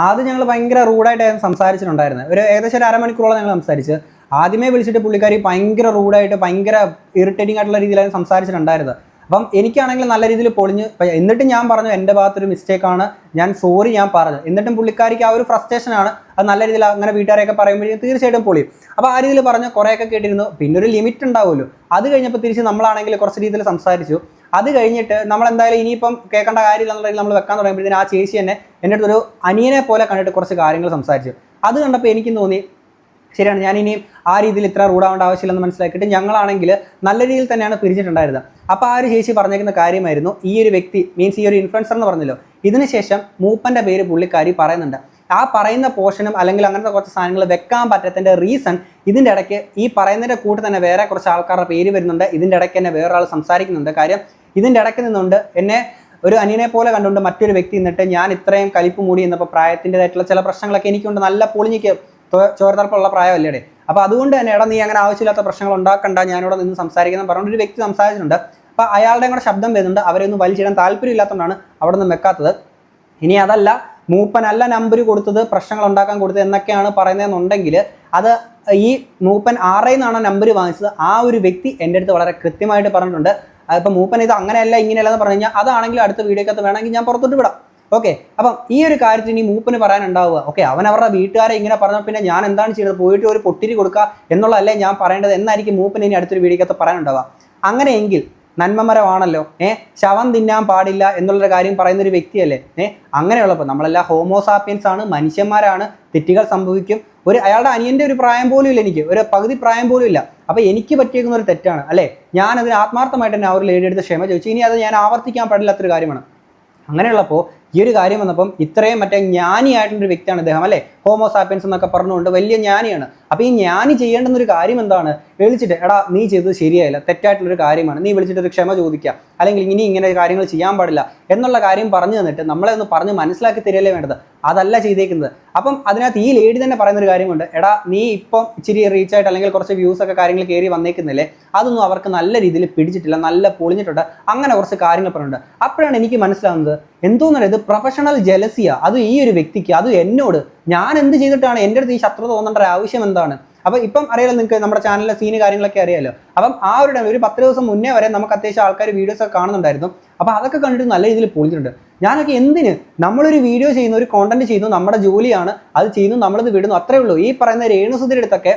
ആദ്യം ഞങ്ങൾ ഭയങ്കര റൂഡായിട്ടായിരുന്നു സംസാരിച്ചിട്ടുണ്ടായിരുന്നത് ഒരു ഏകദേശം ഒരു അരമണിക്കൂറോളം ഞങ്ങൾ സംസാരിച്ച്. ആദ്യമേ വിളിച്ചിട്ട് പുള്ളിക്കാരി ഭയങ്കര റൂഡായിട്ട് ഭയങ്കര ഇറിറ്റേറ്റിംഗ് ആയിട്ടുള്ള രീതിയിലായിരുന്നു സംസാരിച്ചിട്ടുണ്ടായിരുന്നത് അപ്പം എനിക്കാണെങ്കിൽ നല്ല രീതിയിൽ പൊളിഞ്ഞ് എന്നിട്ട് ഞാൻ പറഞ്ഞു എന്റെ ഭാഗത്തൊരു മിസ്റ്റേക്കാണ് ഞാൻ സോറി ഞാൻ പറഞ്ഞു. എന്നിട്ടും പുള്ളിക്കാരിക്ക് ആ ഒരു ഫ്രസ്ട്രേഷനാണ് അത് നല്ല രീതിയിൽ അങ്ങനെ വീട്ടുകാരെയൊക്കെ പറയുമ്പോഴേക്കും തീർച്ചയായിട്ടും പൊളിയും. അപ്പോൾ ആ രീതിയിൽ പറഞ്ഞ കുറേയൊക്കെ കേട്ടിരുന്നു. പിന്നെ ഒരു ലിമിറ്റ് ഉണ്ടാവുമല്ലോ. അത് കഴിഞ്ഞപ്പോൾ തിരിച്ച് നമ്മളാണെങ്കിൽ കുറച്ച് രീതിയിൽ സംസാരിച്ചു. അത് കഴിഞ്ഞിട്ട് നമ്മൾ എന്തായാലും ഇനിയിപ്പം കേൾക്കേണ്ട കാര്യമില്ലെന്നുണ്ടെങ്കിൽ നമ്മൾ വെക്കാൻ തുടങ്ങിയപ്പോഴത്തേന് ആ ചേച്ചി തന്നെ എന്റെ അടുത്തൊരു അനിയനെ പോലെ കണ്ടിട്ട് കുറച്ച് കാര്യങ്ങൾ സംസാരിച്ചു. അത് കണ്ടപ്പോൾ എനിക്കും തോന്നി ശരിയാണ് ഞാൻ ഇനിയും ആ രീതിയിൽ ഇത്ര റൂഡാവേണ്ട ആവശ്യമില്ലെന്ന് മനസ്സിലാക്കിയിട്ട് ഞങ്ങളാണെങ്കിൽ നല്ല രീതിയിൽ തന്നെയാണ് പിരിച്ചിട്ടുണ്ടായിരുന്നത്. അപ്പോൾ ആ ഒരു ചേച്ചി പറഞ്ഞേക്കുന്ന കാര്യമായിരുന്നു ഈ ഒരു വ്യക്തി മീൻസ് ഈ ഒരു ഇൻഫ്ലുവൻസർ എന്ന് പറഞ്ഞല്ലോ. ഇതിനുശേഷം മൂപ്പന്റെ പേര് പുള്ളിക്കാരി പറയുന്നുണ്ട്. ആ പറയുന്ന പോർഷനും അല്ലെങ്കിൽ അങ്ങനത്തെ കുറച്ച് സാധനങ്ങൾ വെക്കാൻ പറ്റത്തിന്റെ റീസൺ ഇതിന്റെ ഇടയ്ക്ക് ഈ പറയുന്നതിന്റെ കൂട്ട് തന്നെ വേറെ കുറച്ച് ആൾക്കാരുടെ പേര് വരുന്നുണ്ട്. ഇതിന്റെ ഇടയ്ക്ക് തന്നെ വേറൊരാൾ സംസാരിക്കുന്നുണ്ട്. കാര്യം ഇതിന്റെ ഇടയ്ക്ക് നിന്നുണ്ട് എന്നെ ഒരു അനിയനെ പോലെ കണ്ടുകൊണ്ട് മറ്റൊരു വ്യക്തി നിന്നിട്ട് ഞാൻ ഇത്രയും കലിപ്പ് മൂടി എന്നപ്പോൾ പ്രായത്തിന്റെതായിട്ടുള്ള ചില പ്രശ്നങ്ങളൊക്കെ എനിക്കുണ്ട്. നല്ല പൊളിഞ്ഞിക്ക് ചോരത്തറപ്പുള്ള പ്രായമല്ലേ അപ്പോൾ അതുകൊണ്ട് തന്നെ എടാ നീ അങ്ങനെ ആവശ്യമില്ലാത്ത പ്രശ്നങ്ങൾ ഉണ്ടാക്കണ്ട ഞാനിവിടെ നിന്ന് സംസാരിക്കുന്ന പറഞ്ഞുകൊണ്ട് ഒരു വ്യക്തി സംസാരിച്ചിട്ടുണ്ട്. അപ്പോൾ അയാളുടെ കൂടെ ശബ്ദം വരുന്നുണ്ട്. അവരെ വലിച്ചിടാൻ താല്പര്യമില്ലാത്തതുകൊണ്ടാണ് അവിടെ നിന്ന് വെക്കാത്തത് ഇനി അതല്ല മൂപ്പനല്ല നമ്പർ കൊടുത്തത് പ്രശ്നങ്ങൾ ഉണ്ടാക്കാൻ കൊടുത്തത് എന്നൊക്കെയാണ് പറയുന്നതെന്നുണ്ടെങ്കിൽ അത് ഈ മൂപ്പൻ ആറേ നിന്നാണ് നമ്പർ വാങ്ങിച്ചത്. ആ ഒരു വ്യക്തി എന്റെ അടുത്ത് വളരെ കൃത്യമായിട്ട് പറഞ്ഞിട്ടുണ്ട്. അതിപ്പോൾ മൂപ്പൻ ഇത് അങ്ങനെയല്ല ഇങ്ങനെയല്ല എന്ന് പറഞ്ഞു കഴിഞ്ഞാൽ അതാണെങ്കിൽ അടുത്ത വീഡിയോക്കകത്ത് വേണമെങ്കിൽ ഞാൻ പുറത്തോട്ട് വിടാം. ഓക്കെ? അപ്പം ഈ ഒരു കാര്യത്തിൽ ഇനി മൂപ്പന് പറയാനുണ്ടാവുക. ഓക്കെ? അവൻ അവരുടെ വീട്ടുകാരെ ഇങ്ങനെ പറഞ്ഞ പിന്നെ ഞാൻ എന്താണ് ചെയ്യുന്നത് പോയിട്ട് ഒരു പൊട്ടിരി കൊടുക്കുക എന്നുള്ളതല്ലേ ഞാൻ പറയേണ്ടത് എന്നായിരിക്കും മൂപ്പൻ ഇനി അടുത്തൊരു വീഡിയോക്കകത്ത് പറയാനുണ്ടാവുക. അങ്ങനെയെങ്കിൽ നന്മമരമാണല്ലോ. ഏ? ശവം തിന്നാൻ പാടില്ല എന്നുള്ളൊരു കാര്യം പറയുന്ന ഒരു വ്യക്തിയല്ലേ? ഏ? അങ്ങനെയുള്ളപ്പോൾ നമ്മളെല്ലാം ഹോമോസാപ്പിയൻസ് ആണ് മനുഷ്യന്മാരാണ് തെറ്റുകൾ സംഭവിക്കും. ഒരു അയാളുടെ അനിയന്റെ ഒരു പ്രായം പോലും ഇല്ല എനിക്ക്. ഒരു പകുതി പ്രായം പോലും ഇല്ല. അപ്പോൾ എനിക്ക് പറ്റിയേക്കുന്ന ഒരു തെറ്റാണ് അല്ലേ? ഞാൻ അതിന് ആത്മാർത്ഥമായിട്ട് തന്നെ അവർ എടുത്ത് ക്ഷമ ചോദിച്ചു. ഇനി അത് ഞാൻ ആവർത്തിക്കാൻ പാടില്ലാത്തൊരു കാര്യമാണ്. അങ്ങനെയുള്ളപ്പോൾ ഈ ഒരു കാര്യം വന്നപ്പം ഇത്രയും മറ്റേ ജ്ഞാനിയായിട്ടുള്ളൊരു വ്യക്തിയാണ് അദ്ദേഹം അല്ലേ? ഹോമോസാപ്പിയൻസ് എന്നൊക്കെ പറഞ്ഞുകൊണ്ട് വലിയ ജ്ഞാനിയാണ്. അപ്പോൾ ഈ ഞാൻ ചെയ്യേണ്ടുന്ന ഒരു കാര്യം എന്താണ്? വിളിച്ചിട്ട് എടാ നീ ചെയ്തത് ശരിയായില്ല തെറ്റായിട്ടുള്ളൊരു കാര്യമാണ്. നീ വിളിച്ചിട്ട് ഒരു ക്ഷമ ചോദിക്കുക അല്ലെങ്കിൽ ഇനി ഇങ്ങനെ കാര്യങ്ങൾ ചെയ്യാൻ പാടില്ല എന്നുള്ള കാര്യം പറഞ്ഞു തന്നിട്ട് നമ്മളെ ഒന്ന് പറഞ്ഞ് മനസ്സിലാക്കി തരികയല്ലേ വേണ്ടത്? അതല്ല ചെയ്തേക്കുന്നത്. അപ്പം അതിനകത്ത് ഈ ലേഡി തന്നെ പറയുന്ന ഒരു കാര്യമുണ്ട്. എടാ നീ ഇപ്പം ഇച്ചിരി റീച്ച് ആയിട്ട് അല്ലെങ്കിൽ കുറച്ച് വ്യൂസ് ഒക്കെ കാര്യങ്ങൾ കയറി വന്നേക്കുന്നില്ലേ? അതൊന്നും അവർക്ക് നല്ല രീതിയിൽ പിടിച്ചിട്ടില്ല നല്ല പൊളിഞ്ഞിട്ടുണ്ട്. അങ്ങനെ കുറച്ച് കാര്യങ്ങൾ പറഞ്ഞിട്ടുണ്ട്. അപ്പോഴാണ് എനിക്ക് മനസ്സിലാവുന്നത് എന്തോന്നല്ല ഇത്? പ്രൊഫഷണൽ ജലസിയ അത് ഈ ഒരു വ്യക്തിക്ക് അത് എന്നോട്. ഞാൻ എന്ത് ചെയ്തിട്ടാണ് എന്റെ അടുത്ത് ഈ ശത്രുത തോന്നേണ്ട ആവശ്യം എന്താണ്? അപ്പം ഇപ്പം അറിയാലോ നിങ്ങൾക്ക് നമ്മുടെ ചാനലിലെ സീന് കാര്യങ്ങളൊക്കെ അറിയാലോ. അപ്പം ആ ഒരു ഒരു പത്ത് ദിവസം മുന്നേ വരെ നമുക്ക് അത്യാവശ്യം ആൾക്കാർ വീഡിയോസ് ഒക്കെ കാണുന്നുണ്ടായിരുന്നു. അപ്പോൾ അതൊക്കെ കണ്ടിട്ട് നല്ല രീതിയിൽ പൊളിച്ചിട്ടുണ്ട് ഞാനൊക്കെ എന്തിന് നമ്മളൊരു വീഡിയോ ചെയ്യുന്ന ഒരു കോണ്ടന്റ് ചെയ്യുന്നു നമ്മുടെ ജോലിയാണ് അത് ചെയ്യുന്നു നമ്മളത് വിടുന്നു. അത്രേ ഉള്ളൂ. ഈ പറയുന്ന രേണുസുതിയുടെ അടുത്തൊക്കെ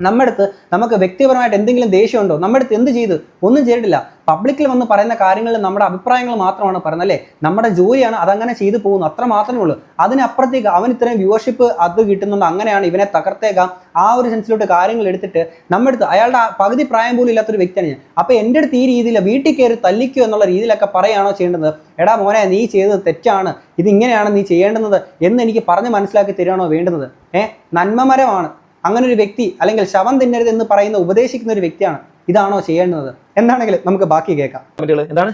നമ്മുടെ അടുത്ത് നമുക്ക് വ്യക്തിപരമായിട്ട് എന്തെങ്കിലും ദേഷ്യമുണ്ടോ? നമ്മുടെ അടുത്ത് എന്ത് ചെയ്തു? ഒന്നും ചെയ്തിട്ടില്ല. പബ്ലിക്കിൽ വന്ന് പറയുന്ന കാര്യങ്ങളിൽ നമ്മുടെ അഭിപ്രായങ്ങൾ മാത്രമാണ് പറയുന്നത് അല്ലേ? നമ്മുടെ ജോലിയാണ് അതങ്ങനെ ചെയ്തു പോകുന്നു. അത്ര മാത്രമേ ഉള്ളൂ. അതിനപ്പുറത്തേക്ക് അവൻ ഇത്രയും വ്യൂവർഷിപ്പ് അത് കിട്ടുന്നുണ്ട്. അങ്ങനെയാണ് ഇവനെ തകർത്തേക്കാം ആ ഒരു സെൻസിലോട്ട് കാര്യങ്ങൾ എടുത്തിട്ട് നമ്മുടെ അടുത്ത് അയാളുടെ പകുതി പ്രായം പോലും ഇല്ലാത്തൊരു വ്യക്തിയാണ് ഞാൻ. അപ്പോൾ എന്റെ അടുത്ത് ഈ രീതിയിൽ വീട്ടിൽ കയറി തല്ലിക്കോ എന്നുള്ള രീതിയിലൊക്കെ പറയുകയാണോ ചെയ്യേണ്ടത്? എടാ മോനെ നീ ചെയ്തത് തെറ്റാണ്. ഇതിങ്ങനെയാണ് നീ ചെയ്യേണ്ടുന്നത് എന്ന് എനിക്ക് പറഞ്ഞ് മനസ്സിലാക്കി തരികയാണോ വേണ്ടുന്നത്? ഏഹ് നന്മമരമാണ്. അങ്ങനെ ഒരു വ്യക്തി അല്ലെങ്കിൽ ശവം തിന്നരുത് എന്ന് പറയുന്ന ഉപദേശിക്കുന്ന ഒരു വ്യക്തിയാണ് ഇതാണോ ചെയ്യേണ്ടത്? എന്താണെങ്കിലും നമുക്ക് ബാക്കി കേൾക്കാം. എന്താണ്?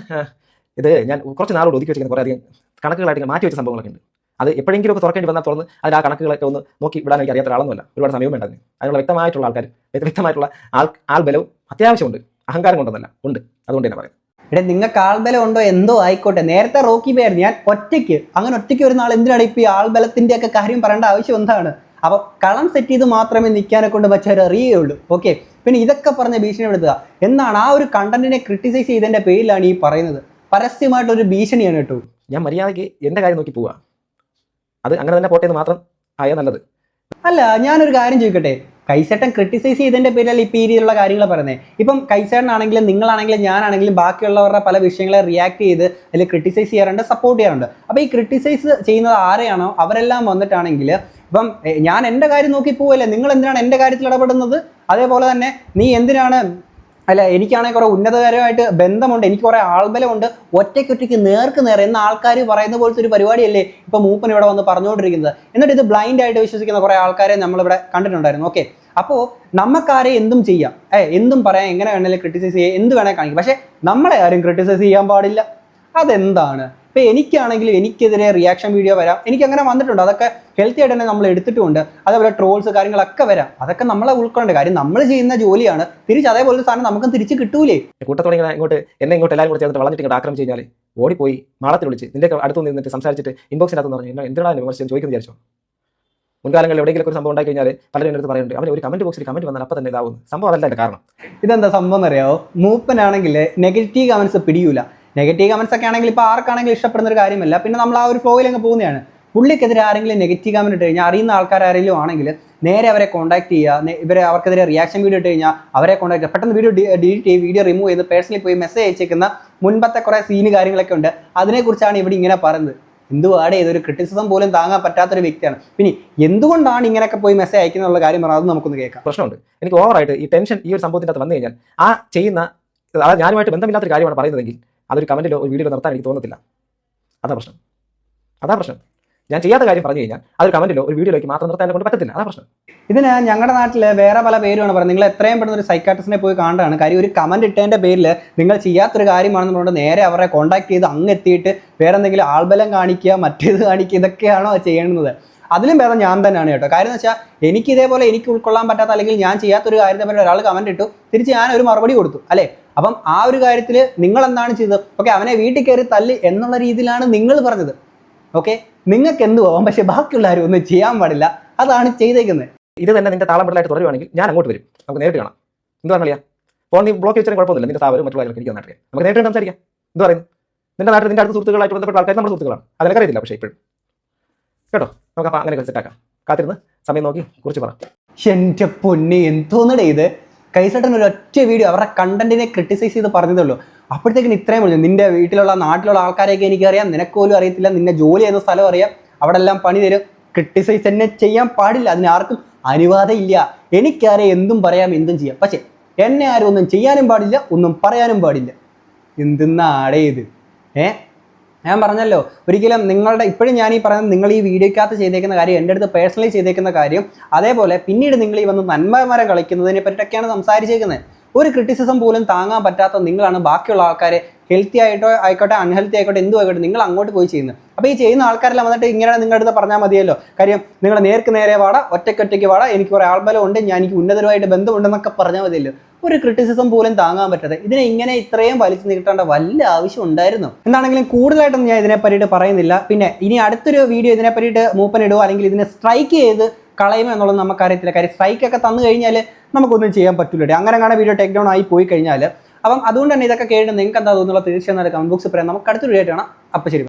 ഇത് ഞാൻ കുറച്ച് നാളോട് ഒതുക്കി വെച്ചിരിക്കുന്ന കുറേ അധികം കണക്കുകളായിട്ട് മാറ്റി വെച്ച സംഭവങ്ങളൊക്കെ ഉണ്ട്. അത് എപ്പോഴെങ്കിലും ഒക്കെ തുറക്കേണ്ടി വന്നാൽ തുറന്ന് അതിൽ ആ കണക്കുകളൊക്കെ ഒന്ന് നോക്കി വിടാൻ എനിക്ക് അറിയാത്ത ഒരാളൊന്നുമല്ല. ഒരുപാട് സമയം വേണ്ടത് അതിന് അതിനുള്ള വ്യക്തമായിട്ടുള്ള ആൾക്കാർ വ്യക്തമായിട്ടുള്ള ആൾ ആൾബലവും അത്യാവശ്യമുണ്ട്. അഹങ്കാരം കൊണ്ടൊന്നല്ല ഉണ്ട്. അതുകൊണ്ട് തന്നെ പറയുന്നത്. ഇവിടെ നിങ്ങൾക്ക് ആൾബലം ഉണ്ടോ? എന്തോ ആയിക്കോട്ടെ. നേരത്തെ റോക്കി ബെയർ ഞാൻ ഒറ്റയ്ക്ക് അങ്ങനെ ഒറ്റയ്ക്ക് ഒരു ആൾ എന്തിനാണ് ഇപ്പോൾ ഈ ആൾബലത്തിന്റെയൊക്കെ കാര്യം പറയേണ്ട ആവശ്യം എന്താണ്? അപ്പൊ കളം സെറ്റ് ചെയ്ത് മാത്രമേ നിൽക്കാനെ കൊണ്ട് മറ്റൊരു ഉള്ളൂ. ഓക്കെ പിന്നെ ഇതൊക്കെ പറഞ്ഞ ഭീഷണിപ്പെടുത്തുക എന്നാണ് ആ ഒരു കണ്ടന്റിനെ ക്രിട്ടിസൈസ് ചെയ്തതിന്റെ പേരിലാണ് ഈ പറയുന്നത്. പരസ്യമായിട്ടൊരു ഭീഷണിയാണ് കേട്ടോ. ഞാൻ മര്യാദയ്ക്ക് എന്റെ കാര്യം നോക്കി പോവുക അത് അങ്ങനെ തന്നെ പോട്ടെ എന്ന് മാത്രം ആയാൽ നല്ലത്. അല്ല ഞാനൊരു കാര്യം ചോദിക്കട്ടെ? കൈസേട്ടൻ ക്രിട്ടിസൈസ് ചെയ്തതിന്റെ പേരിൽ ഇപ്പോൾ ഈ രീതിയിലുള്ള കാര്യങ്ങൾ പറയുന്നത് ഇപ്പം കൈസേട്ടനാണെങ്കിലും നിങ്ങളാണെങ്കിലും ഞാനാണെങ്കിലും ബാക്കിയുള്ളവരുടെ പല വിഷയങ്ങളെ റിയാക്ട് ചെയ്ത് അതിൽ ക്രിട്ടിസൈസ് ചെയ്യാറുണ്ട് സപ്പോർട്ട് ചെയ്യാറുണ്ട്. അപ്പോൾ ഈ ക്രിട്ടിസൈസ് ചെയ്യുന്നത് ആരെയാണോ? അവരെല്ലാം വന്നിട്ടാണെങ്കിൽ ഇപ്പം ഞാൻ എന്റെ കാര്യം നോക്കി പോവല്ലേ? നിങ്ങൾ എന്തിനാണ് എന്റെ കാര്യത്തിൽ ഇടപെടുന്നത്? അതേപോലെ തന്നെ നീ എന്തിനാണ് അല്ല എനിക്കാണെങ്കിൽ കുറേ ഉന്നതകരമായിട്ട് ബന്ധമുണ്ട് എനിക്ക് കുറേ ആൾബലമുണ്ട്. ഒറ്റയ്ക്കൊറ്റയ്ക്ക് നേർക്ക് നേർ എന്ന ആൾക്കാർ പറയുന്ന പോലത്തെ ഒരു പരിപാടിയല്ലേ ഇപ്പോൾ മൂപ്പൻ ഇവിടെ വന്ന് പറഞ്ഞുകൊണ്ടിരിക്കുന്നത്. എന്നിട്ട് ഇത് ബ്ലൈൻഡ് ആയിട്ട് വിശ്വസിക്കുന്ന കുറേ ആൾക്കാരെ നമ്മളിവിടെ കണ്ടിട്ടുണ്ടായിരുന്നു. ഓക്കെ അപ്പോൾ നമുക്കാരെ എന്തും ചെയ്യാം. ഏ എന്തും പറയാം എങ്ങനെ വേണമെങ്കിലും ക്രിട്ടിസൈസ് ചെയ്യാം എന്ത് വേണേൽ കാണിക്കും. പക്ഷേ നമ്മളെ ആരും ക്രിട്ടിസൈസ് ചെയ്യാൻ പാടില്ല. അതെന്താണ്? ഇപ്പൊ എനിക്കാണെങ്കിൽ എനിക്കെതിരെ റിയാക്ഷൻ വീഡിയോ വരാം. എനിക്ക് അങ്ങനെ വന്നിട്ടുണ്ട്. അതൊക്കെ ഹെൽത്തി ആയിട്ട് തന്നെ നമ്മൾ എടുത്തിട്ടുണ്ട് അതേപോലെ ട്രോൾസ് കാര്യങ്ങളൊക്കെ വരാം. അതൊക്കെ നമ്മളെ ഉൾക്കൊള്ളേണ്ട കാര്യം. നമ്മൾ ചെയ്യുന്ന ജോലിയാണ്. തിരിച്ച് അതേപോലെ സാധനം നമുക്ക് തിരിച്ച് കിട്ടൂലേ? കൂട്ടത്തോടെ ഇങ്ങനെ ഇങ്ങോട്ട് എന്നെ ഇങ്ങോട്ട് എല്ലാവരും കൂടെ ചേർത്ത് വളഞ്ഞിട്ട് ഇങ്ങോട്ട് ആക്രമിച്ച് കഴിഞ്ഞാൽ ഓടിപ്പോയി മാളത്തിൽ വിളിച്ച് നിന്റെ അടുത്ത് നിന്നിട്ട് സംസാരിച്ചിട്ട് ഇൻബോക്സിനകത്ത് പറഞ്ഞു എന്നെ എന്തിനാണ് വിമർശനം? ചോദിക്കുന്നു വിചാരിച്ചോ? മുൻകാലങ്ങളിൽ എവിടെയെങ്കിലും ഒരു സംഭവം ഉണ്ടായി കഴിഞ്ഞാൽ പലരും എടുത്ത് പറയുന്നുണ്ട്. അവൻ ഒരു കമന്റ് ബോക്സിൽ കമന്റ് വന്നാൽ അപ്പം തന്നെ ഇതാവുന്നു. സംഭവം അതല്ല കാരണം. ഇതെന്താ സംഭവം എന്നറിയാവോ? മൂപ്പനാണെങ്കിൽ നെഗറ്റീവ് കമന്റ്സ് പിടിയൂല. നെഗറ്റീവ് കമൻസ് ഒക്കെ ആണെങ്കിൽ ഇപ്പോൾ ആർക്കാണെങ്കിലും ഇഷ്ടപ്പെടുന്ന ഒരു കാര്യമല്ല. പിന്നെ നമ്മൾ ആ ഒരു ഫ്ലോയിൽ അങ്ങ് പോകുന്നതാണ്. പുള്ളിക്കെതിരെ ആരെങ്കിലും നെഗറ്റീവ് കമന്റ് ഇട്ട് കഴിഞ്ഞാൽ അറിയുന്ന ആൾക്കാർ ആരെങ്കിലും ആണെങ്കിൽ നേരെ അവരെ കോൺടാക്ട് ചെയ്യുക. ഇവരെ അവർക്കെതിരെ റിയാക്ഷൻ വീഡിയോ ഇട്ട് കഴിഞ്ഞാൽ അവരെ കോൺടാക്ട് ചെയ്യുക. പെട്ടെന്ന് വീഡിയോ ഡിലീറ്റ് ചെയ്ത് വീഡിയോ റിമൂവ് ചെയ്ത് പേഴ്സണലി പോയി മെസ്സേജ് അയച്ചേക്കുന്ന മുൻപത്തെ കുറേ സീന് കാര്യങ്ങളൊക്കെ ഉണ്ട്. അതിനെക്കുറിച്ചാണ് ഇവിടെ ഇങ്ങനെ പറയുന്നത്. എന്തുവാടെ ഇതൊരു ക്രിറ്റിസിസം പോലും താങ്ങാൻ പറ്റാത്തൊരു വ്യക്തിയാണ്. പിന്നെ എന്തുകൊണ്ടാണ് ഇങ്ങനെയൊക്കെ പോയി മെസ്സേജ് അയക്കുന്നുള്ള കാര്യം പറഞ്ഞാൽ അത് നമുക്കൊന്ന് കേൾക്കാം. പ്രശ്നമുണ്ട്. എനിക്ക് ഓവറായിട്ട് ഈ ടെൻഷൻ ഈ ഒരു സംഭവത്തിന്റെ അകത്ത് വന്നു കഴിഞ്ഞാൽ ആ ചെയ്യുന്ന അതായത് ഞാനുമായിട്ട് ബന്ധമില്ലാത്തൊരു കാര്യമാണ് പറയുന്നതെങ്കിൽ അതൊരു കമന്റിലോ ഒരു വീഡിയോ നിർത്താൻ എനിക്ക് തോന്നത്തില്ല. അതാ പ്രശ്നം. അതാ പ്രശ്നം. ഞാൻ ചെയ്യാത്ത കാര്യം പറഞ്ഞു കഴിഞ്ഞാൽ അതൊരു കമന്റിലോ ഒരു വീഡിയോയിലേക്ക് മാത്രം നിർത്താൻ കൊണ്ട് പറ്റത്തില്ല. അതാ പ്രശ്നം. ഇതിന് ഞങ്ങളുടെ നാട്ടിൽ വേറെ പല പേരുമാണ് പറയുന്നത് നിങ്ങൾ എത്രയും പെട്ടെന്ന് ഒരു സൈക്കാട്രിസ്റ്റിനെ പോയി കാണാണ് കാര്യം ഒരു കമന്റ് ഇട്ടതിന്റെ പേരിൽ നിങ്ങൾ ചെയ്യാത്തൊരു കാര്യമാണെന്ന് പറഞ്ഞിട്ട് നേരെ അവരെ കോൺടാക്ട് ചെയ്ത് അങ്ങ് എത്തിയിട്ട് വേറെ എന്തെങ്കിലും ആൾബലം കാണിക്കുക മറ്റേത് കാണിക്കുക ഇതൊക്കെയാണോ ചെയ്യുന്നത് അതിലും ഭേദം ഞാൻ തന്നെയാണ് കേട്ടോ. കാര്യം എന്ന് വെച്ചാൽ എനിക്ക് ഇതേപോലെ എനിക്ക് ഉൾക്കൊള്ളാൻ പറ്റാത്ത അല്ലെങ്കിൽ ഞാൻ ചെയ്യാത്തൊരു കാര്യത്തെ പറ്റി ഒരാൾ കമന്റ് ഇട്ടു. തിരിച്ച് ഞാൻ ഒരു മറുപടി കൊടുത്തു. അല്ലേ? അപ്പം ആ ഒരു കാര്യത്തിൽ നിങ്ങൾ എന്താണ് ചെയ്തത്? ഓക്കെ അവനെ വീട്ടിൽ കയറി തല്ലി എന്നുള്ള രീതിയിലാണ് നിങ്ങൾ പറഞ്ഞത്. ഓക്കെ നിങ്ങൾക്ക് എന്ത് പോകാം പക്ഷെ ബാക്കിയുള്ള ആരും ഒന്നും ചെയ്യാൻ പാടില്ല. അതാണ് ചെയ്തേക്കുന്നത്. ഇത് തന്നെ നിന്റെ താളം തുടരുവാണെങ്കിൽ ഞാൻ അങ്ങോട്ട് വരും. നമുക്ക് നേരിട്ട് കാണാം. എന്ത് പറഞ്ഞാ ഫോൺ നീ ബ്ലോക്ക് വെച്ചാലും കുഴപ്പമൊന്നുമില്ല. നിന്റെ സ്ഥാപനം മറ്റുള്ള കാര്യങ്ങൾ എനിക്ക് നാട്ടിൽ നമുക്ക് നേരിട്ട് സംസാരിക്കാം. എന്ത് പറയുന്നു നിന്റെ നാട്ടിൽ നിന്റെ അടുത്ത സുഹൃത്തുക്കളായിട്ട് ബന്ധപ്പെട്ട ആൾക്കാർ നമ്മുടെ സുഹൃത്തുക്കളാണ്. അതിനൊക്കെ അറിയില്ല പക്ഷേ ഇപ്പോഴും. കേട്ടോ? നമുക്ക് അപ്പം അങ്ങനെ സെറ്റാക്കാം. കാത്തിരുന്ന് സമയം നോക്കി കുറിച്ച് പറ. എന്റെ പൊന്നെ എന്തോന്നടേ ഇത്? കൈസട്ടൻ ഒരു ഒറ്റ വീഡിയോ അവരുടെ കണ്ടന്റിനെ ക്രിട്ടിസൈസ് ചെയ്ത് പറഞ്ഞതേ ഉള്ളൂ. അപ്പോഴത്തേക്കിന് ഇത്രയും പറഞ്ഞു നിന്റെ വീട്ടിലുള്ള നാട്ടിലുള്ള ആൾക്കാരെയൊക്കെ എനിക്കറിയാം. നിനക്ക് പോലും അറിയത്തില്ല. നിന്നെ ജോലി ചെയ്യുന്ന സ്ഥലം അറിയാം. അവിടെ എല്ലാം പണി തരും. ക്രിട്ടിസൈസ് തന്നെ ചെയ്യാൻ പാടില്ല. അതിന് ആർക്കും അനുവാദം ഇല്ല എനിക്കറിയാം എന്തും പറയാം എന്തും ചെയ്യാം. പക്ഷേ എന്നെ ആരും ഒന്നും ചെയ്യാനും പാടില്ല ഒന്നും പറയാനും പാടില്ല. എന്തെന്നാടേ ഇത്? ഏ? ഞാൻ പറഞ്ഞല്ലോ ഒരിക്കലും നിങ്ങളുടെ ഇപ്പോഴും ഞാൻ ഈ പറയുന്നത് നിങ്ങൾ ഈ വീഡിയോക്കകത്ത് ചെയ്തേക്കുന്ന കാര്യം എന്റെ അടുത്ത് പേഴ്സണലി ചെയ്തേക്കുന്ന കാര്യം അതേപോലെ പിന്നീട് നിങ്ങൾ ഈ വന്ന് നന്മമരം കളിക്കുന്നതിനെ പറ്റിയൊക്കെയാണ് സംസാരിച്ചേക്കുന്നത്. ഒരു ക്രിറ്റിസിസം പോലും താങ്ങാൻ പറ്റാത്ത നിങ്ങളാണ് ബാക്കിയുള്ള ആൾക്കാരെ ഹെൽത്തി ആയിട്ടോ ആയിക്കോട്ടെ അൺഹെൽത്തി ആയിക്കോട്ടെ എന്തും ആയിക്കോട്ടെ നിങ്ങൾ അങ്ങോട്ട് പോയി ചെയ്യുന്നത് അപ്പോൾ ഈ ചെയ്യുന്ന ആൾക്കാരെല്ലാം വന്നിട്ട് ഇങ്ങനെ നിങ്ങളുടെ അടുത്ത് പറഞ്ഞാൽ മതിയല്ലോ. കാര്യം നിങ്ങൾ നേർക്ക് നേരെ വാട ഒറ്റയ്ക്കൊറ്റയ്ക്ക് വാട എനിക്ക് കുറേ ആൾബലം ഉണ്ട് ഞാൻ എനിക്ക് ഉന്നതരുമായിട്ട് ബന്ധമുണ്ടെന്നൊക്കെ പറഞ്ഞാൽ മതിയല്ലോ. ഒരു ക്രിറ്റിസിസം പോലും താങ്ങാൻ പറ്റാതെ ഇതിനെ ഇങ്ങനെ ഇത്രയും വലിച്ചു നീട്ടേണ്ട വല്ല ആവശ്യം ഉണ്ടായിരുന്നു. എന്താണെങ്കിലും കൂടുതലായിട്ടൊന്നും ഞാൻ ഇതിനെ പറ്റിയിട്ട് പറയുന്നില്ല. പിന്നെ ഇനി അടുത്തൊരു വീഡിയോ ഇതിനെ പറ്റിയിട്ട് മൂപ്പൻ ഇടുക അല്ലെങ്കിൽ ഇതിനെ സ്ട്രൈക്ക് ചെയ്ത് കളയുമോ എന്നുള്ളത് നമുക്കറിയത്തില്ല. കാര്യം സ്ട്രൈക്ക് ഒക്കെ തന്നു കഴിഞ്ഞാൽ നമുക്കൊന്നും ചെയ്യാൻ പറ്റില്ല അങ്ങനെ അങ്ങനെ വീഡിയോ ടേക്ക് ഡൗൺ ആയി പോയി കഴിഞ്ഞാൽ അപ്പം അതുകൊണ്ട് തന്നെ ഇതൊക്കെ കേട്ട് നിങ്ങൾക്ക് എന്താ തോന്നുന്നുള്ള തീർച്ചയായും കമന്റ് ബോക്സിൽ പറയാം. നമുക്ക് അടുത്തൊരു ഡേറ്റ് കാണാം. അപ്പം ശരി